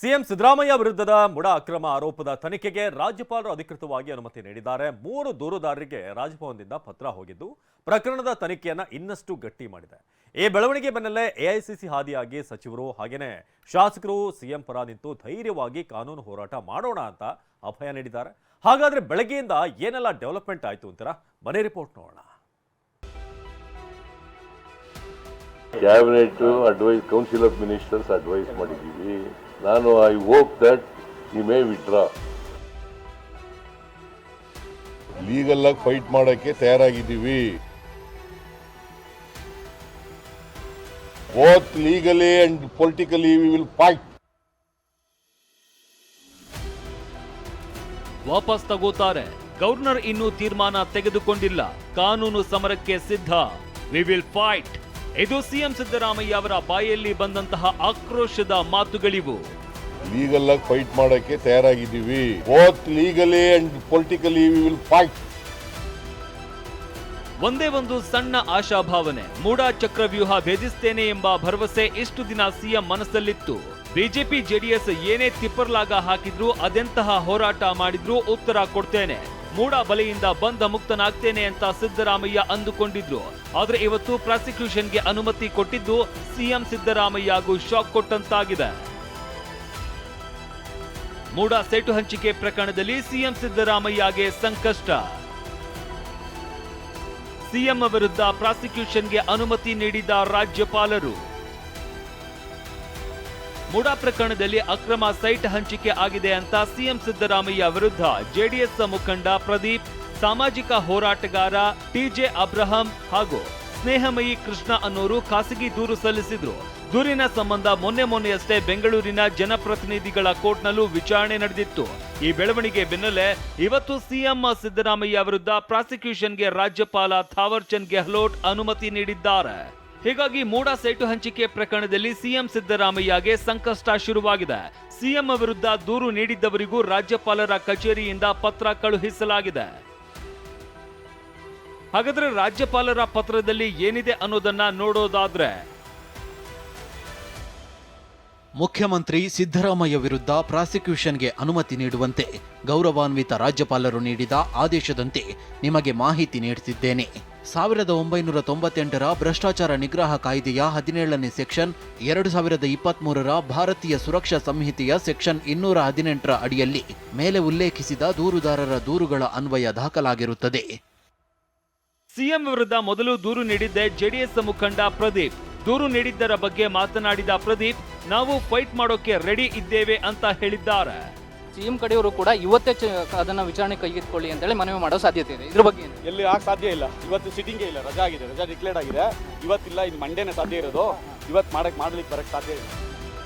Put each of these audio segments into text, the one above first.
CM Siddaramaiah ವಿರುದ್ಧದ MUDA ಅಕ್ರಮ ಆರೋಪದ ತನಿಖೆಗೆ ರಾಜ್ಯಪಾಲರು ಅಧಿಕೃತವಾಗಿ ಅನುಮತಿ ನೀಡಿದ್ದಾರೆ. ಮೂರು ದೂರುದಾರರಿಗೆ ರಾಜಭವನದಿಂದ ಪತ್ರ ಹೋಗಿದ್ದು, ಪ್ರಕರಣದ ತನಿಖೆಯನ್ನ ಇನ್ನಷ್ಟು ಗಟ್ಟಿ ಮಾಡಿದೆ. ಈ ಬೆಳವಣಿಗೆ ಬೆನ್ನಲ್ಲೇ ಎಐಸಿಸಿ ಹಾದಿಯಾಗಿ ಸಚಿವರು ಹಾಗೆಯೇ ಶಾಸಕರು ಸಿಎಂ ಪರ ನಿಂತು ಧೈರ್ಯವಾಗಿ ಕಾನೂನು ಹೋರಾಟ ಮಾಡೋಣ ಅಂತ ಅಭಯ ನೀಡಿದ್ದಾರೆ. ಹಾಗಾದ್ರೆ ಬೆಳಗ್ಗೆಯಿಂದ ಏನೆಲ್ಲ ಡೆವಲಪ್ಮೆಂಟ್ ಆಯ್ತು ಅಂತೀರಾ? ಮನೆ ರಿಪೋರ್ಟ್ ನೋಡೋಣ. Cabinet advice council of ministers advice ಮಾಡಿದ್ದೀವಿ. ನಾನು ಐ ಹೋಪ್ ದಟ್ ಈ ಮೇ ವಿಡ್ರಾ ಲೀಗಲ್ ಆಗಿ ಫೈಟ್ ಮಾಡೋಕ್ಕೆ ತಯಾರಾಗಿದ್ದೀವಿ. Both legally and politically we will fight ವಾಪಸ್ ತಗೋತಾರೆ. ಗವರ್ನರ್ ಇನ್ನೂ ತೀರ್ಮಾನ ತೆಗೆದುಕೊಂಡಿಲ್ಲ. ಕಾನೂನು ಸಮರಕ್ಕೆ ಸಿದ್ಧ. ವಿ ವಿಲ್ ಫೈಟ್ ಇದು ಸಿಎಂ ಸಿದ್ದರಾಮಯ್ಯ ಅವರ ಬಾಯಲ್ಲಿ ಬಂದಂತಹ ಆಕ್ರೋಶದ ಮಾತುಗಳಿವು. ಲೀಗಲ್ ಆಗಿ ಫೈಟ್ ಮಾಡೋಕ್ಕೆ ತಯಾರಾಗಿದ್ದೀವಿ. Both legally and politically will fight ಒಂದೇ ಒಂದು ಸಣ್ಣ ಆಶಾಭಾವನೆ ಮೂಡಾ ಚಕ್ರವ್ಯೂಹ ಭೇದಿಸ್ತೇನೆ ಎಂಬ ಭರವಸೆ ಇಷ್ಟು ದಿನ ಸಿಎಂ ಮನಸ್ಸಲ್ಲಿತ್ತು. ಬಿಜೆಪಿ ಜೆಡಿಎಸ್ ಏನೇ ತಿಪ್ಪರ್ಲಾಗ ಹಾಕಿದ್ರು ಅದೆಂತಹ ಹೋರಾಟ ಮಾಡಿದ್ರು ಉತ್ತರ ಕೊಡ್ತೇನೆ. ಮೂಡಾ ಬಲೆಯಿಂದ ಬಂಧ ಮುಕ್ತನಾಗ್ತೇನೆ ಅಂತ ಸಿದ್ದರಾಮಯ್ಯ ಅಂದುಕೊಂಡಿದ್ರು. ಆದ್ರೆ ಇವತ್ತು ಪ್ರಾಸಿಕ್ಯೂಷನ್ಗೆ ಅನುಮತಿ ಕೊಟ್ಟಿದ್ದು ಸಿಎಂ ಸಿದ್ದರಾಮಯ್ಯಗೂ ಶಾಕ್ ಕೊಟ್ಟಂತಾಗಿದೆ. ಮೂಡಾ ಸೇಟು ಹಂಚಿಕೆ ಪ್ರಕರಣದಲ್ಲಿ ಸಿಎಂ ಸಿದ್ದರಾಮಯ್ಯಗೆ ಸಂಕಷ್ಟ. ಸಿಎಂ ವಿರುದ್ಧ ಪ್ರಾಸಿಕ್ಯೂಷನ್ಗೆ ಅನುಮತಿ ನೀಡಿದ ರಾಜ್ಯಪಾಲರು. ಮುಡಾ ಪ್ರಕರಣದಲ್ಲಿ ಅಕ್ರಮ ಸೈಟ್ ಹಂಚಿಕೆ ಆಗಿದೆ ಅಂತ ಸಿಎಂ ಸಿದ್ದರಾಮಯ್ಯ ವಿರುದ್ಧ ಜೆಡಿಎಸ್ ಮುಖಂಡ ಪ್ರದೀಪ್, ಸಾಮಾಜಿಕ ಹೋರಾಟಗಾರ ಟಿಜೆ ಅಬ್ರಹಂ ಹಾಗೂ ಸ್ನೇಹಮಯಿ ಕೃಷ್ಣ ಅನ್ನೋರು ಖಾಸಗಿ ದೂರು ಸಲ್ಲಿಸಿದ್ರು. ದೂರಿನ ಸಂಬಂಧ ಮೊನ್ನೆ ಮೊನ್ನೆಯಷ್ಟೇ ಬೆಂಗಳೂರಿನ ಜನಪ್ರತಿನಿಧಿಗಳ ಕೋರ್ಟ್ನಲ್ಲೂ ವಿಚಾರಣೆ ನಡೆದಿತ್ತು. ಈ ಬೆಳವಣಿಗೆ ಬೆನ್ನಲ್ಲೇ ಇವತ್ತು ಸಿಎಂ ಸಿದ್ದರಾಮಯ್ಯ ವಿರುದ್ಧ ಪ್ರಾಸಿಕ್ಯೂಷನ್ಗೆ ರಾಜ್ಯಪಾಲ ಥಾವರ್ ಚಂದ್ ಗೆಹ್ಲೋಟ್ ಅನುಮತಿ ನೀಡಿದ್ದಾರೆ. ಹೀಗಾಗಿ ಮೂಡಾ ಸೇಟು ಹಂಚಿಕೆ ಪ್ರಕರಣದಲ್ಲಿ ಸಿಎಂ ಸಿದ್ದರಾಮಯ್ಯಗೆ ಸಂಕಷ್ಟ ಶುರುವಾಗಿದೆ. ಸಿಎಂ ವಿರುದ್ಧ ದೂರು ನೀಡಿದ್ದವರಿಗೂ ರಾಜ್ಯಪಾಲರ ಕಚೇರಿಯಿಂದ ಪತ್ರ ಕಳುಹಿಸಲಾಗಿದೆ. ಹಾಗಾದ್ರೆ ರಾಜ್ಯಪಾಲರ ಪತ್ರದಲ್ಲಿ ಏನಿದೆ ಅನ್ನೋದನ್ನ ನೋಡೋದಾದ್ರೆ ಮುಖ್ಯಮಂತ್ರಿ ಸಿದ್ದರಾಮಯ್ಯ ವಿರುದ್ಧ ಪ್ರಾಸಿಕ್ಯೂಷನ್ಗೆ ಅನುಮತಿ ನೀಡುವಂತೆ ಗೌರವಾನ್ವಿತ ರಾಜ್ಯಪಾಲರು ನೀಡಿದ ಆದೇಶದಂತೆ ನಿಮಗೆ ಮಾಹಿತಿ ನೀಡುತ್ತಿದ್ದೇನೆ ಸಾವಿರದ ಒಂಬೈನೂರ ತೊಂಬತ್ತೆಂಟರ ಭ್ರಷ್ಟಾಚಾರ ನಿಗ್ರಹ ಕಾಯ್ದೆಯ ಹದಿನೇಳನೇ ಸೆಕ್ಷನ್, ಎರಡು ಸಾವಿರದ ಇಪ್ಪತ್ಮೂರರ ಭಾರತೀಯ ಸುರಕ್ಷಾ ಸಂಹಿತೆಯ ಸೆಕ್ಷನ್ ಇನ್ನೂರ ಹದಿನೆಂಟರ ಅಡಿಯಲ್ಲಿ ಮೇಲೆ ಉಲ್ಲೇಖಿಸಿದ ದೂರುದಾರರ ದೂರುಗಳ ಅನ್ವಯ ದಾಖಲಾಗಿರುತ್ತದೆ. ಸಿಎಂ ವಿರುದ್ಧ ಮೊದಲು ದೂರು ನೀಡಿದ್ದೆ ಜೆಡಿಎಸ್ ಮುಖಂಡ ಪ್ರದೀಪ್. ದೂರು ನೀಡಿದ್ದರ ಬಗ್ಗೆ ಮಾತನಾಡಿದ ಪ್ರದೀಪ್ ನಾವು ಫೈಟ್ ಮಾಡೋಕೆ ರೆಡಿ ಇದ್ದೇವೆ ಅಂತ ಹೇಳಿದ್ದಾರೆ. ಸಿಎಂ ಕಡೆಯವರು ಕೂಡ ಇವತ್ತೇ ಚ- ಅದನ್ನ ವಿಚಾರಣೆ ಕೈಗೆತ್ತಿಕೊಳ್ಳಿ ಅಂತೇಳಿ ಮನವಿ ಮಾಡೋ ಸಾಧ್ಯತೆ ಇದೆ. ಇದ್ರ ಬಗ್ಗೆ ಎಲ್ಲಿ ಆಗ ಸಾಧ್ಯ ಇಲ್ಲ. ಇವತ್ತು ಸಿಟ್ಟಿಂಗೇ ಇಲ್ಲ ರಜಾ ಆಗಿದೆ ರಜಾ ಡಿಕ್ಲೇರ್ ಆಗಿದೆ. ಇವತ್ತಿಲ್ಲ ಇನ್ನು ಮಂಡೇನೇ ಸಾಧ್ಯ ಇರೋದು. ಇವತ್ತು ಮಾಡಕ್ಕೆ ಮಾಡ್ಲಿಕ್ಕೆ ಬರಕ್ಕೆ ಸಾಧ್ಯ ಇಲ್ಲ.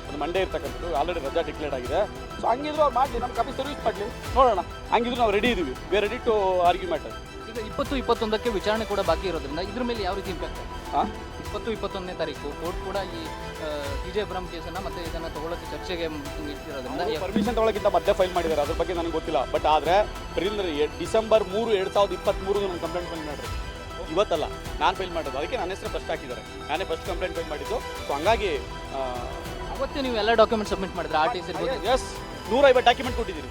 ಒಂದು ಮಂಡೇ ಇರ್ತಕ್ಕಂಥದ್ದು ಆಲ್ರೆಡಿ ರಜಾ ಡಿಕ್ಲೇರ್ ಆಗಿದೆ. ಸೊ ಹಂಗಿದ್ರು ಅವ್ರು ಮಾಡಲಿ ನಮ್ಮ ಕಾಪಿ ಸರ್ವಿಸ್ ಮಾಡಲಿ ನೋಡೋಣ. ಹಂಗಿದ್ರು ನಾವು ರೆಡಿ ಇದೀವಿ. We ready to argue matter ಈಗ ಇಪ್ಪತ್ತು ಇಪ್ಪತ್ತೊಂದಕ್ಕೆ ವಿಚಾರಣೆ ಕೂಡ ಬಾಕಿ ಇರೋದ್ರಿಂದ ಇದ್ರ ಮೇಲೆ ಯಾವ ರೀತಿ ಇಂಪ್ಯಾಕ್ಟ್ ಇಪ್ಪತ್ತು ಇಪ್ಪತ್ತೊಂದನೇ ತಾರೀಕು ಕೋರ್ಟ್ ಕೂಡ ಈ ವಿಜಯ ಜೆ ಅಬ್ರಾಮ್ ಕೇಸನ್ನ ಮತ್ತೆ ಇದನ್ನ ತಗೊಳ್ಳೋಕೆ ಚರ್ಚೆಗೆ ಇಟ್ಟಿರೋದ್ರಿಂದ ಪರ್ಮಿಷನ್ ತಗೊಳ್ಳೋಕ್ಕಿಂತ ಮಧ್ಯೆ ಫೈಲ್ ಮಾಡಿದ್ದಾರೆ. ಅದ್ರ ಬಗ್ಗೆ ನನಗೆ ಗೊತ್ತಿಲ್ಲ. ಬಟ್ ಆದರೆ ಡಿಸೆಂಬರ್ ಮೂರು ಎರಡು ಸಾವಿರದ ಇಪ್ಪತ್ತ್ಮೂರು ನಾನು ಕಂಪ್ಲೇಂಟ್ ಫೈಲ್ ಮಾಡಿದ್ರು ಇವತ್ತಲ್ಲ ನಾನು ಫೈಲ್ ಮಾಡೋದು ಅದಕ್ಕೆ ನನ್ನ ಹೆಸರು ಫಸ್ಟ್ ಹಾಕಿದ್ದಾರೆ. ನಾನೇ ಫಸ್ಟ್ ಕಂಪ್ಲೇಂಟ್ ಫೈಲ್ ಮಾಡಿದ್ದು. ಸೊ ಹಂಗಾಗಿ ಅವತ್ತೇ ನೀವು ಎಲ್ಲ ಡಾಕ್ಯುಮೆಂಟ್ ಸಬ್ಮಿಟ್ ಮಾಡಿದ್ರೆ ಆರ್ ಟಿ ಸಿ ಎಸ್ ನೂರೈವತ್ತು ಡಾಕ್ಯುಮೆಂಟ್ ಕೊಟ್ಟಿದ್ದೀನಿ.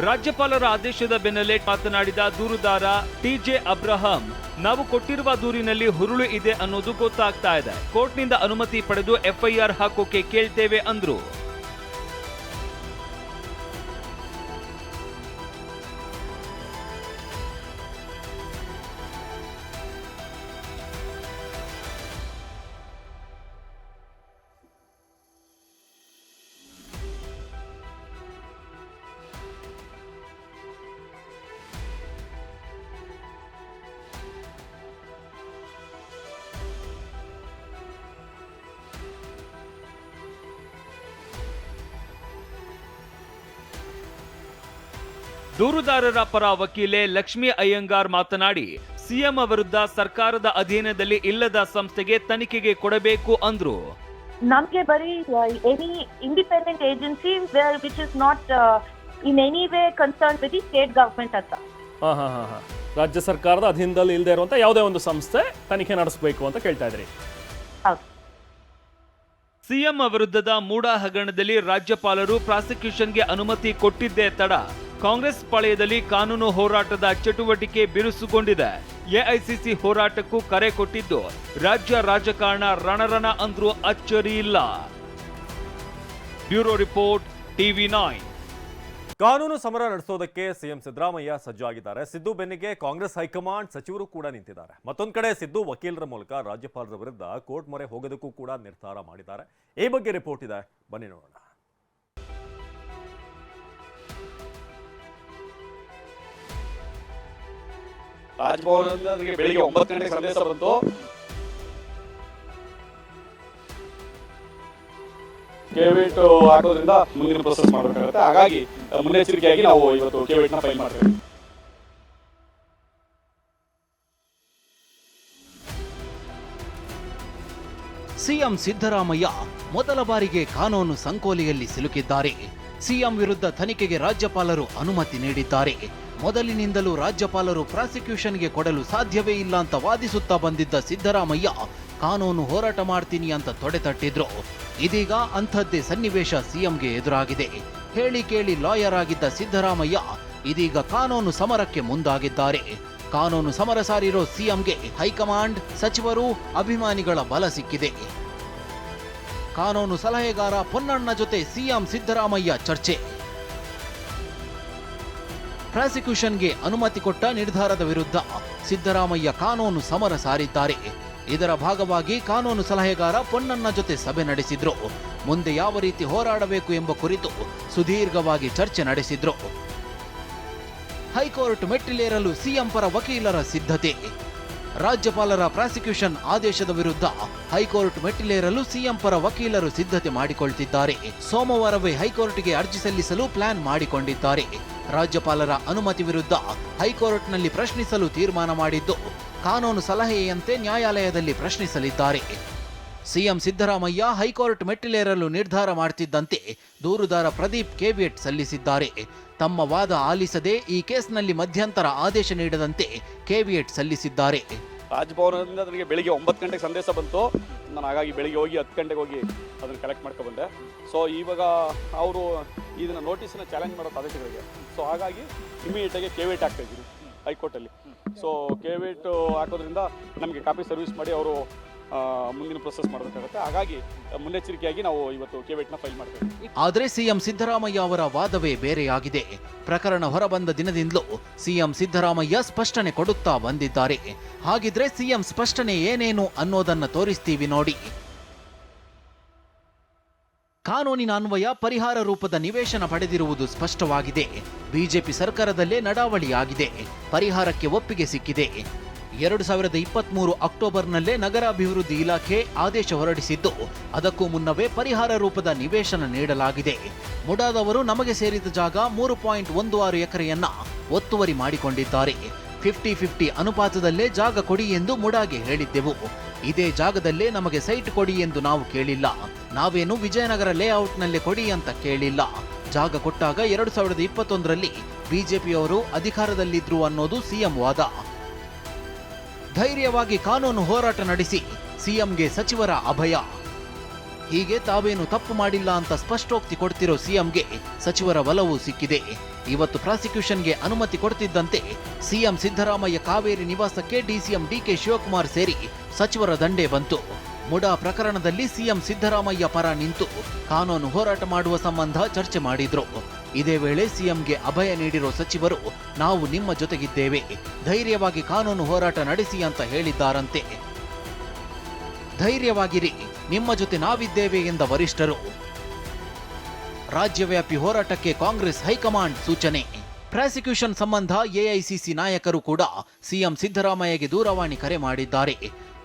ರಾಜ್ಯಪಾಲರ ಆದೇಶದ ಬೆನ್ನಲ್ಲೇ ಮಾತನಾಡಿದ ದೂರುದಾರ ಟಿಜೆ ಅಬ್ರಹಂ, ನಾವು ಕೊಟ್ಟಿರುವ ದೂರಿನಲ್ಲಿ ಹುರುಳು ಇದೆ ಅನ್ನೋದು ಗೊತ್ತಾಗ್ತಾ ಇದೆ. ಕೋರ್ಟ್ನಿಂದ ಅನುಮತಿ ಪಡೆದು ಎಫ್ಐಆರ್ ಹಾಕೋಕೆ ಕೇಳ್ತೇವೆ ಅಂದ್ರು. ದೂರುದಾರರ ಪರ ವಕೀಲೆ ಲಕ್ಷ್ಮಿ ಅಯ್ಯಂಗಾರ್ ಮಾತನಾಡಿ ಸಿಎಂ ವಿರುದ್ಧ ಸರ್ಕಾರದ ಅಧೀನದಲ್ಲಿ ಇಲ್ಲದ ಸಂಸ್ಥೆಗೆ ತನಿಖೆಗೆ ಕೊಡಬೇಕು ಅಂದ್ರು. ನಮ್ಗೆ ಬರೀ any independent agency which is not in any way concern with the state government ಅಂತ. ಹಾ ಹಾ ಹಾ ಹಾಂ. ರಾಜ್ಯ ಸರ್ಕಾರದ ಅಧೀನದಲ್ಲಿ ಇಲ್ಲದೆ ಇರುವಂತ ಯಾವುದೇ ಒಂದು ಸಂಸ್ಥೆ ತನಿಖೆ ನಡೆಸಬೇಕು ಅಂತ ಕೇಳ್ತಾ ಇದ್ರಿ. ಹೌದು. ಸಿಎಂ ವಿರುದ್ಧದ ಮೂಡ ಹಗರಣದಲ್ಲಿ ರಾಜ್ಯಪಾಲರು ಪ್ರಾಸಿಕ್ಯೂಷನ್ಗೆ ಅನುಮತಿ ಕೊಟ್ಟಿದ್ದೇ ತಡ. ಕಾಂಗ್ರೆಸ್ ಪಾಳೆಯದಲ್ಲಿ ಕಾನೂನು ಹೋರಾಟದ ಚಟುವಟಿಕೆ ಬಿರುಸುಗೊಂಡಿದೆ. ಎಐಸಿಸಿ ಹೋರಾಟಕ್ಕೂ ಕರೆ ಕೊಟ್ಟಿದ್ದು, ರಾಜ್ಯ ರಾಜಕಾರಣ ರಣರಣ ಅಂದ್ರೂ ಅಚ್ಚರಿ ಇಲ್ಲ. Bureau report, TV nine. ಕಾನೂನು ಸಮರ ನಡೆಸೋದಕ್ಕೆ ಸಿಎಂ ಸಿದ್ದರಾಮಯ್ಯ ಸಜ್ಜಾಗಿದ್ದಾರೆ. ಸಿದ್ದು ಬೆನ್ನಿಗೆ ಕಾಂಗ್ರೆಸ್ ಹೈಕಮಾಂಡ್ ಸಚಿವರು ಕೂಡ ನಿಂತಿದ್ದಾರೆ. ಮತ್ತೊಂದು ಕಡೆ ಸಿದ್ದು ವಕೀಲರ ಮೂಲಕ ರಾಜ್ಯಪಾಲರ ವಿರುದ್ಧ ಕೋರ್ಟ್ ಮೊರೆ ಹೋಗೋದಕ್ಕೂ ಕೂಡ ನಿರ್ಧಾರ ಮಾಡಿದ್ದಾರೆ. ಈ ಬಗ್ಗೆ ರಿಪೋರ್ಟ್ ಇದೆ. ಬನ್ನಿ ನೋಡೋಣ. ರಾಜ್ಭವನದಿಂದ ನನಗೆ ಬೆಳಿಗ್ಗೆ ಒಂಬತ್ತು ಗಂಟೆಗೆ ಸಂದೇಶ ಬಂತು. ಕೇವಿಟ್ ಹಾಕೋದ್ರಿಂದ ಮುಂದಿನ ಪ್ರೊಸೆಸ್ ಮಾಡಬೇಕಾಗುತ್ತೆ. ಹಾಗಾಗಿ, ಮುನ್ನೆಚ್ಚರಿಕೆಯಾಗಿ ನಾವು ಇವತ್ತು ಕೇವಿಟ್ ಫೈಲ್ ಮಾಡ್ತೇವೆ. ಸಿಎಂ ಸಿದ್ದರಾಮಯ್ಯ ಮೊದಲ ಬಾರಿಗೆ ಕಾನೂನು ಸಂಕೋಲೆಯಲ್ಲಿ ಸಿಲುಕಿದ್ದಾರೆ. ಸಿಎಂ ವಿರುದ್ಧ ತನಿಖೆಗೆ ರಾಜ್ಯಪಾಲರು ಅನುಮತಿ ನೀಡಿದ್ದಾರೆ. ಮೊದಲಿನಿಂದಲೂ ರಾಜ್ಯಪಾಲರು ಪ್ರಾಸಿಕ್ಯೂಷನ್ಗೆ ಕೊಡಲು ಸಾಧ್ಯವೇ ಇಲ್ಲ ಅಂತ ವಾದಿಸುತ್ತಾ ಬಂದಿದ್ದ ಸಿದ್ದರಾಮಯ್ಯ, ಕಾನೂನು ಹೋರಾಟ ಮಾಡ್ತೀನಿ ಅಂತ ತೊಡೆತಟ್ಟಿದ್ರು. ಇದೀಗ ಅಂಥದ್ದೇ ಸನ್ನಿವೇಶ ಸಿಎಂಗೆ ಎದುರಾಗಿದೆ. ಹೇಳಿ ಕೇಳಿ ಲಾಯರ್ ಆಗಿದ್ದ ಸಿದ್ದರಾಮಯ್ಯ ಇದೀಗ ಕಾನೂನು ಸಮರಕ್ಕೆ ಮುಂದಾಗಿದ್ದಾರೆ. ಕಾನೂನು ಸಮರ ಸಾರಿರೋ ಸಿಎಂಗೆ ಹೈಕಮಾಂಡ್, ಸಚಿವರು, ಅಭಿಮಾನಿಗಳ ಬಲ ಸಿಕ್ಕಿದೆ. ಕಾನೂನು ಸಲಹೆಗಾರ ಪೊನ್ನಣ್ಣ ಜೊತೆ ಸಿಎಂ ಸಿದ್ದರಾಮಯ್ಯ ಚರ್ಚೆ. ಪ್ರಾಸಿಕ್ಯೂಷನ್ಗೆ ಅನುಮತಿ ಕೊಟ್ಟ ನಿರ್ಧಾರದ ವಿರುದ್ಧ ಸಿದ್ದರಾಮಯ್ಯ ಕಾನೂನು ಸಮರ ಸಾರಿದ್ದಾರೆ. ಇದರ ಭಾಗವಾಗಿ ಕಾನೂನು ಸಲಹೆಗಾರ ಪೊನ್ನಣ್ಣ ಜೊತೆ ಸಭೆ ನಡೆಸಿದ್ರು. ಮುಂದೆ ಯಾವ ರೀತಿ ಹೋರಾಡಬೇಕು ಎಂಬ ಕುರಿತು ಸುದೀರ್ಘವಾಗಿ ಚರ್ಚೆ ನಡೆಸಿದ್ರು. ಹೈಕೋರ್ಟ್ ಮೆಟ್ಟಿಲೇರಲು ಸಿಎಂ ಪರ ವಕೀಲರ ಸಿದ್ಧತೆ. ರಾಜ್ಯಪಾಲರ ಪ್ರಾಸಿಕ್ಯೂಷನ್ ಆದೇಶದ ವಿರುದ್ಧ ಹೈಕೋರ್ಟ್ ಮೆಟ್ಟಿಲೇರಲು ಸಿಎಂ ಪರ ವಕೀಲರು ಸಿದ್ಧತೆ ಮಾಡಿಕೊಳ್ತಿದ್ದಾರೆ. ಸೋಮವಾರವೇ ಹೈಕೋರ್ಟ್ಗೆ ಅರ್ಜಿ ಸಲ್ಲಿಸಲು ಪ್ಲಾನ್ ಮಾಡಿಕೊಂಡಿದ್ದಾರೆ. ರಾಜ್ಯಪಾಲರ ಅನುಮತಿ ವಿರುದ್ಧ ಹೈಕೋರ್ಟ್ನಲ್ಲಿ ಪ್ರಶ್ನಿಸಲು ತೀರ್ಮಾನ ಮಾಡಿದ್ದು, ಕಾನೂನು ಸಲಹೆಯಂತೆ ನ್ಯಾಯಾಲಯದಲ್ಲಿ ಪ್ರಶ್ನಿಸಲಿದ್ದಾರೆ. ಸಿಎಂ ಸಿದ್ದರಾಮಯ್ಯ ಹೈಕೋರ್ಟ್ ಮೆಟ್ಟಿಲೇರಲು ನಿರ್ಧಾರ ಮಾಡ್ತಿದ್ದಂತೆ ದೂರುದಾರ ಪ್ರದೀಪ್ ಕೇವಿಯಟ್ ಸಲ್ಲಿಸಿದ್ದಾರೆ. ತಮ್ಮ ವಾದ ಆಲಿಸದೆ ಈ ಕೇಸ್ನಲ್ಲಿ ಮಧ್ಯಂತರ ಆದೇಶ ನೀಡದಂತೆ ಕೇವಿಯಟ್ ಸಲ್ಲಿಸಿದ್ದಾರೆ. ರಾಜಭವನದಿಂದ ನನಗೆ ಬೆಳಿಗ್ಗೆ ಒಂಬತ್ತು ಗಂಟೆಗೆ ಸಂದೇಶ ಬಂತು. ನಾನು ಹಾಗಾಗಿ ಬೆಳಿಗ್ಗೆ ಹೋಗಿ ಹತ್ತು ಗಂಟೆಗೆ ಹೋಗಿ ಅದನ್ನು ಕಲೆಕ್ಟ್ ಮಾಡ್ಕೊ ಬಂದೆ ಸೊ ಇವಾಗ ಅವರು ಇದನ್ನು ನೋಟಿಸನ್ನ ಚಾಲೆಂಜ್ ಮಾಡೋ ಸಾಧ್ಯತೆಗಳಿಗೆ ಸೊ ಹಾಗಾಗಿ ಇಮಿಡಿಯೇಟಾಗಿ ಕೇವೇಟ್ ಹಾಕ್ತಾ ಇದ್ದೀನಿ ಹೈಕೋರ್ಟಲ್ಲಿ. ಸೊ ಕೇವೇಟ್ ಹಾಕೋದ್ರಿಂದ ನಮಗೆ ಕಾಪಿ ಸರ್ವಿಸ್ ಮಾಡಿ ಅವರು ಮುಂದಿನ ಪ್ರೊಸೆಸ್ ಮಾಡಬೇಕಾಗುತ್ತೆ. ಹಾಗಾಗಿ, ಮುನ್ನೆಚ್ಚರಿಕೆಯಾಗಿ ನಾವು ಇವತ್ತು ಕೆವೆಟ್ನ ಫೈಲ್ ಮಾಡ್ತೇವೆ. ಆದರೆ ಸಿಎಂ ಸಿದ್ದರಾಮಯ್ಯ ಅವರ ವಾದವೇ ಬೇರೆಯಾಗಿದೆ. ಪ್ರಕರಣ ಹೊರಬಂದ ದಿನದಿಂದಲೂ ಸಿಎಂ ಸಿದ್ದರಾಮಯ್ಯ ಸ್ಪಷ್ಟನೆ ಕೊಡುತ್ತಾ ಬಂದಿದ್ದಾರೆ. ಹಾಗಿದ್ರೆ ಸಿಎಂ ಸ್ಪಷ್ಟನೆ ಏನೇನು ಅನ್ನೋದನ್ನ ತೋರಿಸ್ತೀವಿ ನೋಡಿ. ಕಾನೂನಿನ ಅನ್ವಯ ಪರಿಹಾರ ರೂಪದ ನಿವೇಶನ ಪಡೆದಿರುವುದು ಸ್ಪಷ್ಟವಾಗಿದೆ. ಬಿಜೆಪಿ ಸರ್ಕಾರದಲ್ಲೇ ನಡಾವಳಿಯಾಗಿದೆ. ಪರಿಹಾರಕ್ಕೆ ಒಪ್ಪಿಗೆ ಸಿಕ್ಕಿದೆ. ಎರಡು ಸಾವಿರದ ಇಪ್ಪತ್ಮೂರು ಅಕ್ಟೋಬರ್ನಲ್ಲೇ ನಗರಾಭಿವೃದ್ಧಿ ಇಲಾಖೆ ಆದೇಶ ಹೊರಡಿಸಿದ್ದು. ಅದಕ್ಕೂ ಮುನ್ನವೇ ಪರಿಹಾರ ರೂಪದ ನಿವೇಶನ ನೀಡಲಾಗಿದೆ. ಮುಡಾದವರು ನಮಗೆ ಸೇರಿದ ಜಾಗ ಮೂರು ಪಾಯಿಂಟ್ ಒಂದು ಆರು ಎಕರೆಯನ್ನ ಒತ್ತುವರಿ ಮಾಡಿಕೊಂಡಿದ್ದಾರೆ. ಫಿಫ್ಟಿ ಫಿಫ್ಟಿ ಅನುಪಾತದಲ್ಲೇ ಜಾಗ ಕೊಡಿ ಎಂದು ಮುಡಾಗೆ ಹೇಳಿದ್ದೆವು. ಇದೇ ಜಾಗದಲ್ಲೇ ನಮಗೆ ಸೈಟ್ ಕೊಡಿ ಎಂದು ನಾವು ಕೇಳಿಲ್ಲ. ನಾವೇನು ವಿಜಯನಗರ ಲೇಔಟ್ನಲ್ಲಿ ಕೊಡಿ ಅಂತ ಕೇಳಿಲ್ಲ. ಜಾಗ ಕೊಟ್ಟಾಗ ಎರಡು ಸಾವಿರದ ಇಪ್ಪತ್ತೊಂದರಲ್ಲಿ ಬಿಜೆಪಿಯವರು ಅಧಿಕಾರದಲ್ಲಿದ್ರು ಅನ್ನೋದು ಸಿಎಂ ವಾದ. ಧೈರ್ಯವಾಗಿ ಕಾನೂನು ಹೋರಾಟ ನಡೆಸಿ ಸಿಎಂಗೆ ಸಚಿವರ ಅಭಯ. ಹೀಗೆ ತಾವೇನು ತಪ್ಪು ಮಾಡಿಲ್ಲ ಅಂತ ಸ್ಪಷ್ಟೋಕ್ತಿ ಕೊಡ್ತಿರೋ ಸಿಎಂಗೆ ಸಚಿವರ ಒಲವು ಸಿಕ್ಕಿದೆ. ಇವತ್ತು ಪ್ರಾಸಿಕ್ಯೂಷನ್ಗೆ ಅನುಮತಿ ಕೊಡ್ತಿದ್ದಂತೆ ಸಿಎಂ ಸಿದ್ದರಾಮಯ್ಯ ಕಾವೇರಿ ನಿವಾಸಕ್ಕೆ ಡಿಸಿಎಂ ಡಿಕೆ ಶಿವಕುಮಾರ್ ಸೇರಿ ಸಚಿವರ ದಂಡೆ ಬಂತು. ಮುಡಾ ಪ್ರಕರಣದಲ್ಲಿ ಸಿಎಂ ಸಿದ್ದರಾಮಯ್ಯ ಪರ ನಿಂತು ಕಾನೂನು ಹೋರಾಟ ಮಾಡುವ ಸಂಬಂಧ ಚರ್ಚೆ ಮಾಡಿದ್ರು. ಇದೇ ವೇಳೆ ಸಿಎಂಗೆ ಅಭಯ ನೀಡಿರೋ ಸಚಿವರು, ನಾವು ನಿಮ್ಮ ಜೊತೆಗಿದ್ದೇವೆ, ಧೈರ್ಯವಾಗಿ ಕಾನೂನು ಹೋರಾಟ ನಡೆಸಿ ಅಂತ ಹೇಳಿದ್ದಾರಂತೆ. ಧೈರ್ಯವಾಗಿರಿ, ನಿಮ್ಮ ಜೊತೆ ನಾವಿದ್ದೇವೆ ಎಂದ ವರಿಷ್ಠರು. ರಾಜ್ಯವ್ಯಾಪಿ ಹೋರಾಟಕ್ಕೆ ಕಾಂಗ್ರೆಸ್ ಹೈಕಮಾಂಡ್ ಸೂಚನೆ. ಪ್ರಾಸಿಕ್ಯೂಷನ್ ಸಂಬಂಧ ಎಐಸಿಸಿ ನಾಯಕರು ಕೂಡ ಸಿಎಂ ಸಿದ್ದರಾಮಯ್ಯಗೆ ದೂರವಾಣಿ ಕರೆ ಮಾಡಿದ್ದಾರೆ.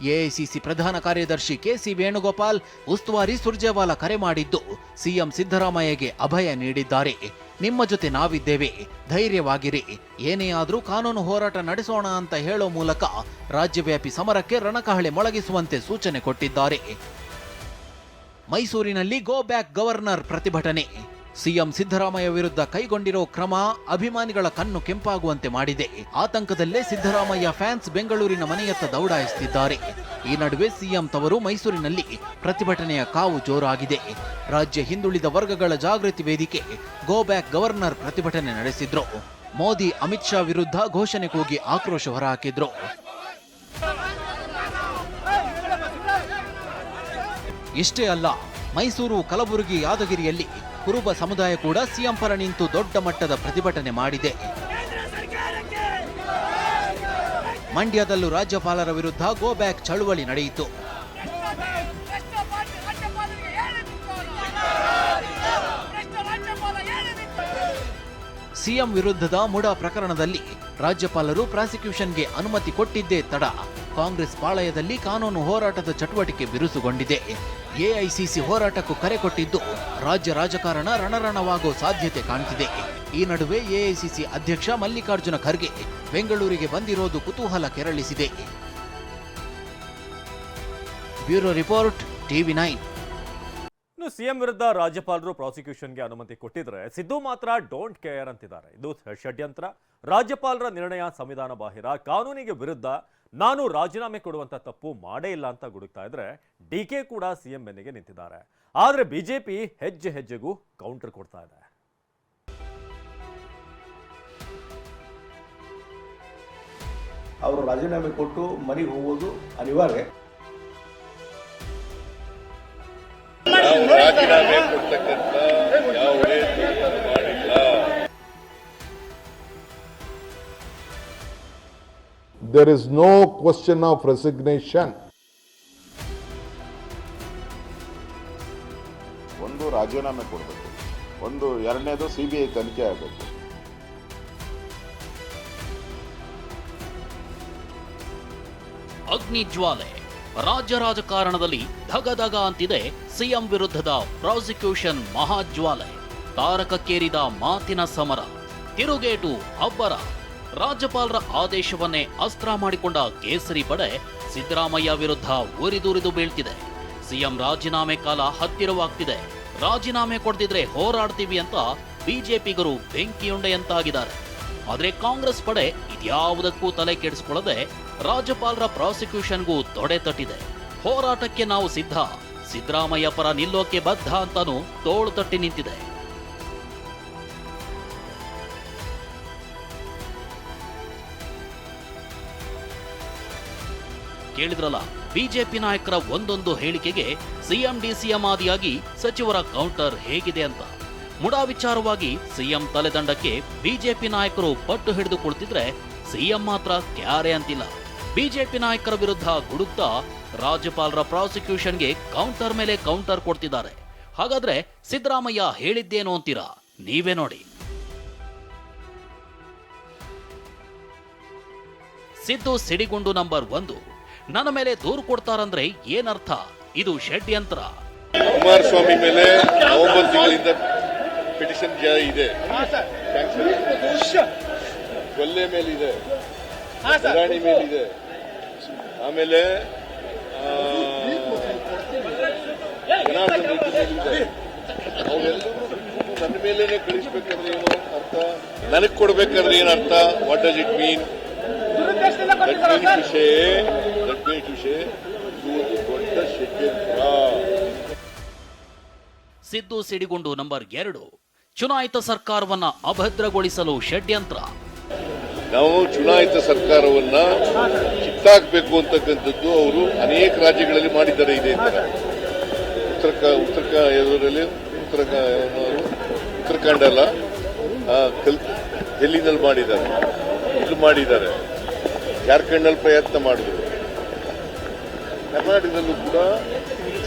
ಎಐಸಿಸಿ ಪ್ರಧಾನ ಕಾರ್ಯದರ್ಶಿ ಕೆಸಿ ವೇಣುಗೋಪಾಲ್, ಉಸ್ತುವಾರಿ ಸುರ್ಜೇವಾಲಾ ಕರೆ ಮಾಡಿದ್ದು ಸಿಎಂ ಸಿದ್ದರಾಮಯ್ಯಗೆ ಅಭಯ ನೀಡಿದ್ದಾರೆ. ನಿಮ್ಮ ಜೊತೆ ನಾವಿದ್ದೇವೆ. ಧೈರ್ಯವಾಗಿರಿ. ಏನೇ ಆದರೂ ಕಾನೂನು ಹೋರಾಟ ನಡೆಸೋಣ ಅಂತ ಹೇಳೋ ಮೂಲಕ ರಾಜ್ಯವ್ಯಾಪಿ ಸಮರಕ್ಕೆ ರಣಕಹಳೆ ಮೊಳಗಿಸುವಂತೆ ಸೂಚನೆ ಕೊಟ್ಟಿದ್ದಾರೆ. ಮೈಸೂರಿನಲ್ಲಿ ಗೋ ಬ್ಯಾಕ್ ಗವರ್ನರ್ ಪ್ರತಿಭಟನೆ. ಸಿಎಂ ಸಿದ್ದರಾಮಯ್ಯ ವಿರುದ್ಧ ಕೈಗೊಂಡಿರೋ ಕ್ರಮ ಅಭಿಮಾನಿಗಳ ಕಣ್ಣು ಕೆಂಪಾಗುವಂತೆ ಮಾಡಿದೆ. ಆತಂಕದಲ್ಲೇ ಸಿದ್ದರಾಮಯ್ಯ ಫ್ಯಾನ್ಸ್ ಬೆಂಗಳೂರಿನ ಮನೆಯತ್ತ ದೌಡಾಯಿಸುತ್ತಿದ್ದಾರೆ. ಈ ನಡುವೆ ಸಿಎಂ ತವರು ಮೈಸೂರಿನಲ್ಲಿ ಪ್ರತಿಭಟನೆಯ ಕಾವು ಜೋರಾಗಿದೆ. ರಾಜ್ಯ ಹಿಂದುಳಿದ ವರ್ಗಗಳ ಜಾಗೃತಿ ವೇದಿಕೆ ಗೋ ಬ್ಯಾಕ್ ಗವರ್ನರ್ ಪ್ರತಿಭಟನೆ ನಡೆಸಿದ್ರು. ಮೋದಿ, ಅಮಿತ್ ಶಾ ವಿರುದ್ಧ ಘೋಷಣೆ ಕೂಗಿ ಆಕ್ರೋಶ ಹೊರಹಾಕಿದ್ರು. ಇಷ್ಟೇ ಅಲ್ಲ, ಮೈಸೂರು ಕಲಬುರಗಿ ಯಾದಗಿರಿಯಲ್ಲಿ ಕುರುಬ ಸಮುದಾಯ ಕೂಡ ಸಿಎಂ ಪರ ನಿಂತು ದೊಡ್ಡ ಮಟ್ಟದ ಪ್ರತಿಭಟನೆ ಮಾಡಿದೆ. ಮಂಡ್ಯದಲ್ಲೂ ರಾಜ್ಯಪಾಲರ ವಿರುದ್ಧ ಗೋ ಬ್ಯಾಕ್ ಚಳುವಳಿ ನಡೆಯಿತು. ಸಿಎಂ ವಿರುದ್ಧದ ಮುಡಾ ಪ್ರಕರಣದಲ್ಲಿ ರಾಜ್ಯಪಾಲರು ಪ್ರಾಸಿಕ್ಯೂಷನ್ಗೆ ಅನುಮತಿ ಕೊಟ್ಟಿದ್ದೇ ತಡ. ಕಾಂಗ್ರೆಸ್ ಪಾಳಯದಲ್ಲಿ ಕಾನೂನು ಹೋರಾಟದ ಚಟುವಟಿಕೆ ಬಿರುಸುಗೊಂಡಿದೆ. ಎಐಸಿಸಿ ಹೋರಾಟಕ್ಕೂ ಕರೆ ಕೊಟ್ಟಿದ್ದು ರಾಜ್ಯ ರಾಜಕಾರಣ ರಣರಣವಾಗೋ ಸಾಧ್ಯತೆ ಕಾಣ್ತಿದೆ. ಈ ನಡುವೆ ಎಐಸಿಸಿ ಅಧ್ಯಕ್ಷ ಮಲ್ಲಿಕಾರ್ಜುನ ಖರ್ಗೆ ಬೆಂಗಳೂರಿಗೆ ಬಂದಿರೋದು ಕುತೂಹಲ ಕೆರಳಿಸಿದೆ. Bureau report, TV nine. ಇನ್ನು ಸಿಎಂ ವಿರುದ್ಧ ರಾಜ್ಯಪಾಲರು ಪ್ರಾಸಿಕ್ಯೂಷನ್ಗೆ ಅನುಮತಿ ಕೊಟ್ಟಿದ್ರೆ ಸಿದ್ದು ಮಾತ್ರ ಡೋಂಟ್ ಕೇರ್ ಅಂತಿದ್ದಾರೆ. ಇದು ಷಡ್ಯಂತ್ರ. ರಾಜ್ಯಪಾಲರ ನಿರ್ಣಯ ಸಂವಿಧಾನ ಬಾಹಿರ. ಕಾನೂನಿಗೆ ವಿರುದ್ಧ ನಾನು ರಾಜೀನಾಮೆ ಕೊಡುವಂತ ತಪ್ಪು ಮಾಡೇ ಇಲ್ಲ ಅಂತ ಗುಡುಕ್ತಾ ಇದ್ರೆ ಡಿ ಕೆ ಕೂಡ ಸಿಎಂ ಬೆನ್ನಿಗೆ ನಿಂತಿದ್ದಾರೆ. ಆದ್ರೆ ಬಿಜೆಪಿ ಹೆಜ್ಜೆ ಹೆಜ್ಜೆಗೂ ಕೌಂಟರ್ ಕೊಡ್ತಾ ಇದೆ. ಅವರು ರಾಜೀನಾಮೆ ಕೊಟ್ಟು ಮನೆಗೆ ಹೋಗೋದು ಅನಿವಾರ್ಯ. ರಾಜೀನಾಮೆ ಕೊಡ್ತಕ್ಕಂಥ There is no question of resignation. ಒಂದು ರಾಜೀನಾಮೆ ಕೊಡಬೇಕು. ಒಂದು ಎರಡನೇದು ಸಿ ಬಿ ಐ ತನಿಖೆ ಆಗಬೇಕು. ಅಗ್ನಿ ಜ್ವಾಲೆ. ರಾಜ್ಯ ರಾಜಕಾರಣದಲ್ಲಿ ಧಗಧಗ ಅಂತಿದೆ ಸಿಎಂ ವಿರುದ್ಧದ ಪ್ರಾಸಿಕ್ಯೂಷನ್ ಮಹಾಜ್ವಾಲೆ ತಾರಕಕ್ಕೇರಿದ ಮಾತಿನ ಸಮರ. ತಿರುಗೇಟು ಅಬ್ಬರ. ರಾಜ್ಯಪಾಲರ ಆದೇಶವನ್ನೇ ಅಸ್ತ್ರ ಮಾಡಿಕೊಂಡ ಕೇಸರಿ ಪಡೆ ಸಿದ್ದರಾಮಯ್ಯ ವಿರುದ್ಧ ಉರಿದುರಿದು ಬೀಳ್ತಿದೆ. ಸಿಎಂ ರಾಜೀನಾಮೆ ಕಾಲ ಹತ್ತಿರವಾಗ್ತಿದೆ. ರಾಜೀನಾಮೆ ಕೊಡ್ದಿದ್ರೆ ಹೋರಾಡ್ತೀವಿ ಅಂತ ಬಿಜೆಪಿಗರು ಬೆಂಕಿಯುಂಡೆಯಂತಾಗಿದ್ದಾರೆ ಆದರೆ ಕಾಂಗ್ರೆಸ್ ಪಡೆ ಇದ್ಯಾವುದಕ್ಕೂ ತಲೆ ಕೆಡಿಸಿಕೊಳ್ಳದೆ ರಾಜ್ಯಪಾಲರ ಪ್ರಾಸಿಕ್ಯೂಷನ್ಗೂ ತೊಡೆ ತಟ್ಟಿದೆ. ಹೋರಾಟಕ್ಕೆ ನಾವು ಸಿದ್ಧ. ಸಿದ್ದರಾಮಯ್ಯ ಪರ ನಿಲ್ಲೋಕೆ ಬದ್ಧ ಅಂತಾನು ತೋಳು ತಟ್ಟಿ ನಿಂತಿದೆ. ಕೇಳಿದ್ರಲ್ಲ, ಬಿಜೆಪಿ ನಾಯಕರ ಒಂದೊಂದು ಹೇಳಿಕೆಗೆ ಸಿಎಂ ಡಿಸಿಎಂ ಆದಿಯಾಗಿ ಸಚಿವರ ಕೌಂಟರ್ ಹೇಗಿದೆ ಅಂತ. ಮುಡಾ ವಿಚಾರವಾಗಿ ಸಿಎಂ ತಲೆದಂಡಕ್ಕೆ ಬಿಜೆಪಿ ನಾಯಕರು ಪಟ್ಟು ಹಿಡಿದು ಕುಳಿತಿದ್ರೆ ಸಿಎಂ ಮಾತ್ರ ಕ್ಯಾರೆ ಅಂತಿಲ್ಲ. ಬಿಜೆಪಿ ನಾಯಕರ ವಿರುದ್ಧ ಗುಡುಕ್ತಾ ರಾಜ್ಯಪಾಲರ ಪ್ರಾಸಿಕ್ಯೂಷನ್ಗೆ ಕೌಂಟರ್ ಮೇಲೆ ಕೌಂಟರ್ ಕೊಡ್ತಿದ್ದಾರೆ. ಹಾಗಾದ್ರೆ ಸಿದ್ದರಾಮಯ್ಯ ಹೇಳಿದ್ದೇನು ಅಂತೀರಾ? ನೀವೇ ನೋಡಿ. ಸಿದ್ದು ಸಿಡಿಗುಂಡು ನಂಬರ್ ಒಂದು. ನನ್ನ ಮೇಲೆ ದೂರು ಕೊಡ್ತಾರಂದ್ರೆ ಏನರ್ಥ? ಇದು ಷಡ್ಯಂತ್ರ. ಕುಮಾರಸ್ವಾಮಿ ಮೇಲೆ ನವೆಂಬರ್ ತಿಂಗಳಿಂದ ಪಿಟಿಷನ್ ಇದೆ. ಕೊಲ್ಲೆ ಮೇಲಿದೆ. ರಾಣಿ ಮೇಲಿದೆ. ಆಮೇಲೆ ನನ್ನ ಮೇಲೇನೆ ಕಳಿಸ್ಬೇಕಾದ್ರೆ ಏನು ಅರ್ಥ? ನನಗೆ ಕೊಡ್ಬೇಕಾದ್ರೆ ಏನು ಅರ್ಥ ವಾಟ್ ಡಸ್ ಇಟ್ ಮೀನ್ ವಿಷಯ ಸಿದ್ದು ಸಿಡಿಗುಂಡು ನಂಬರ್ ಎರಡು. ಚುನಾಯಿತ ಸರ್ಕಾರವನ್ನ ಅಭದ್ರಗೊಳಿಸಲು ಷಡ್ಯಂತ್ರ. ನಾವು ಚುನಾಯಿತ ಸರ್ಕಾರವನ್ನ ಕಿತ್ತಾಕಬೇಕು ಅಂತಕ್ಕಂಥದ್ದು ಅವರು ಅನೇಕ ರಾಜ್ಯಗಳಲ್ಲಿ ಮಾಡಿದ್ದಾರೆ ಇದೇ ತರ ಉತ್ತರ ಉತ್ತರ ಇದರಲ್ಲಿ ಉತ್ತರ? ಉತ್ತರಾಖಂಡ ಅಲ್ಲ. ಕಲ್ ಡೆಲ್ಲಿನಲ್ಲಿ ಮಾಡಿದ್ದಾರೆ. ಇಲ್ಲಿ ಮಾಡಿದ್ದಾರೆ. ಜಾರ್ಖಂಡ್ನಲ್ಲಿ ಪ್ರಯತ್ನ ಮಾಡಿದ್ರು. ಕರ್ನಾಟಕದಲ್ಲೂ ಕೂಡ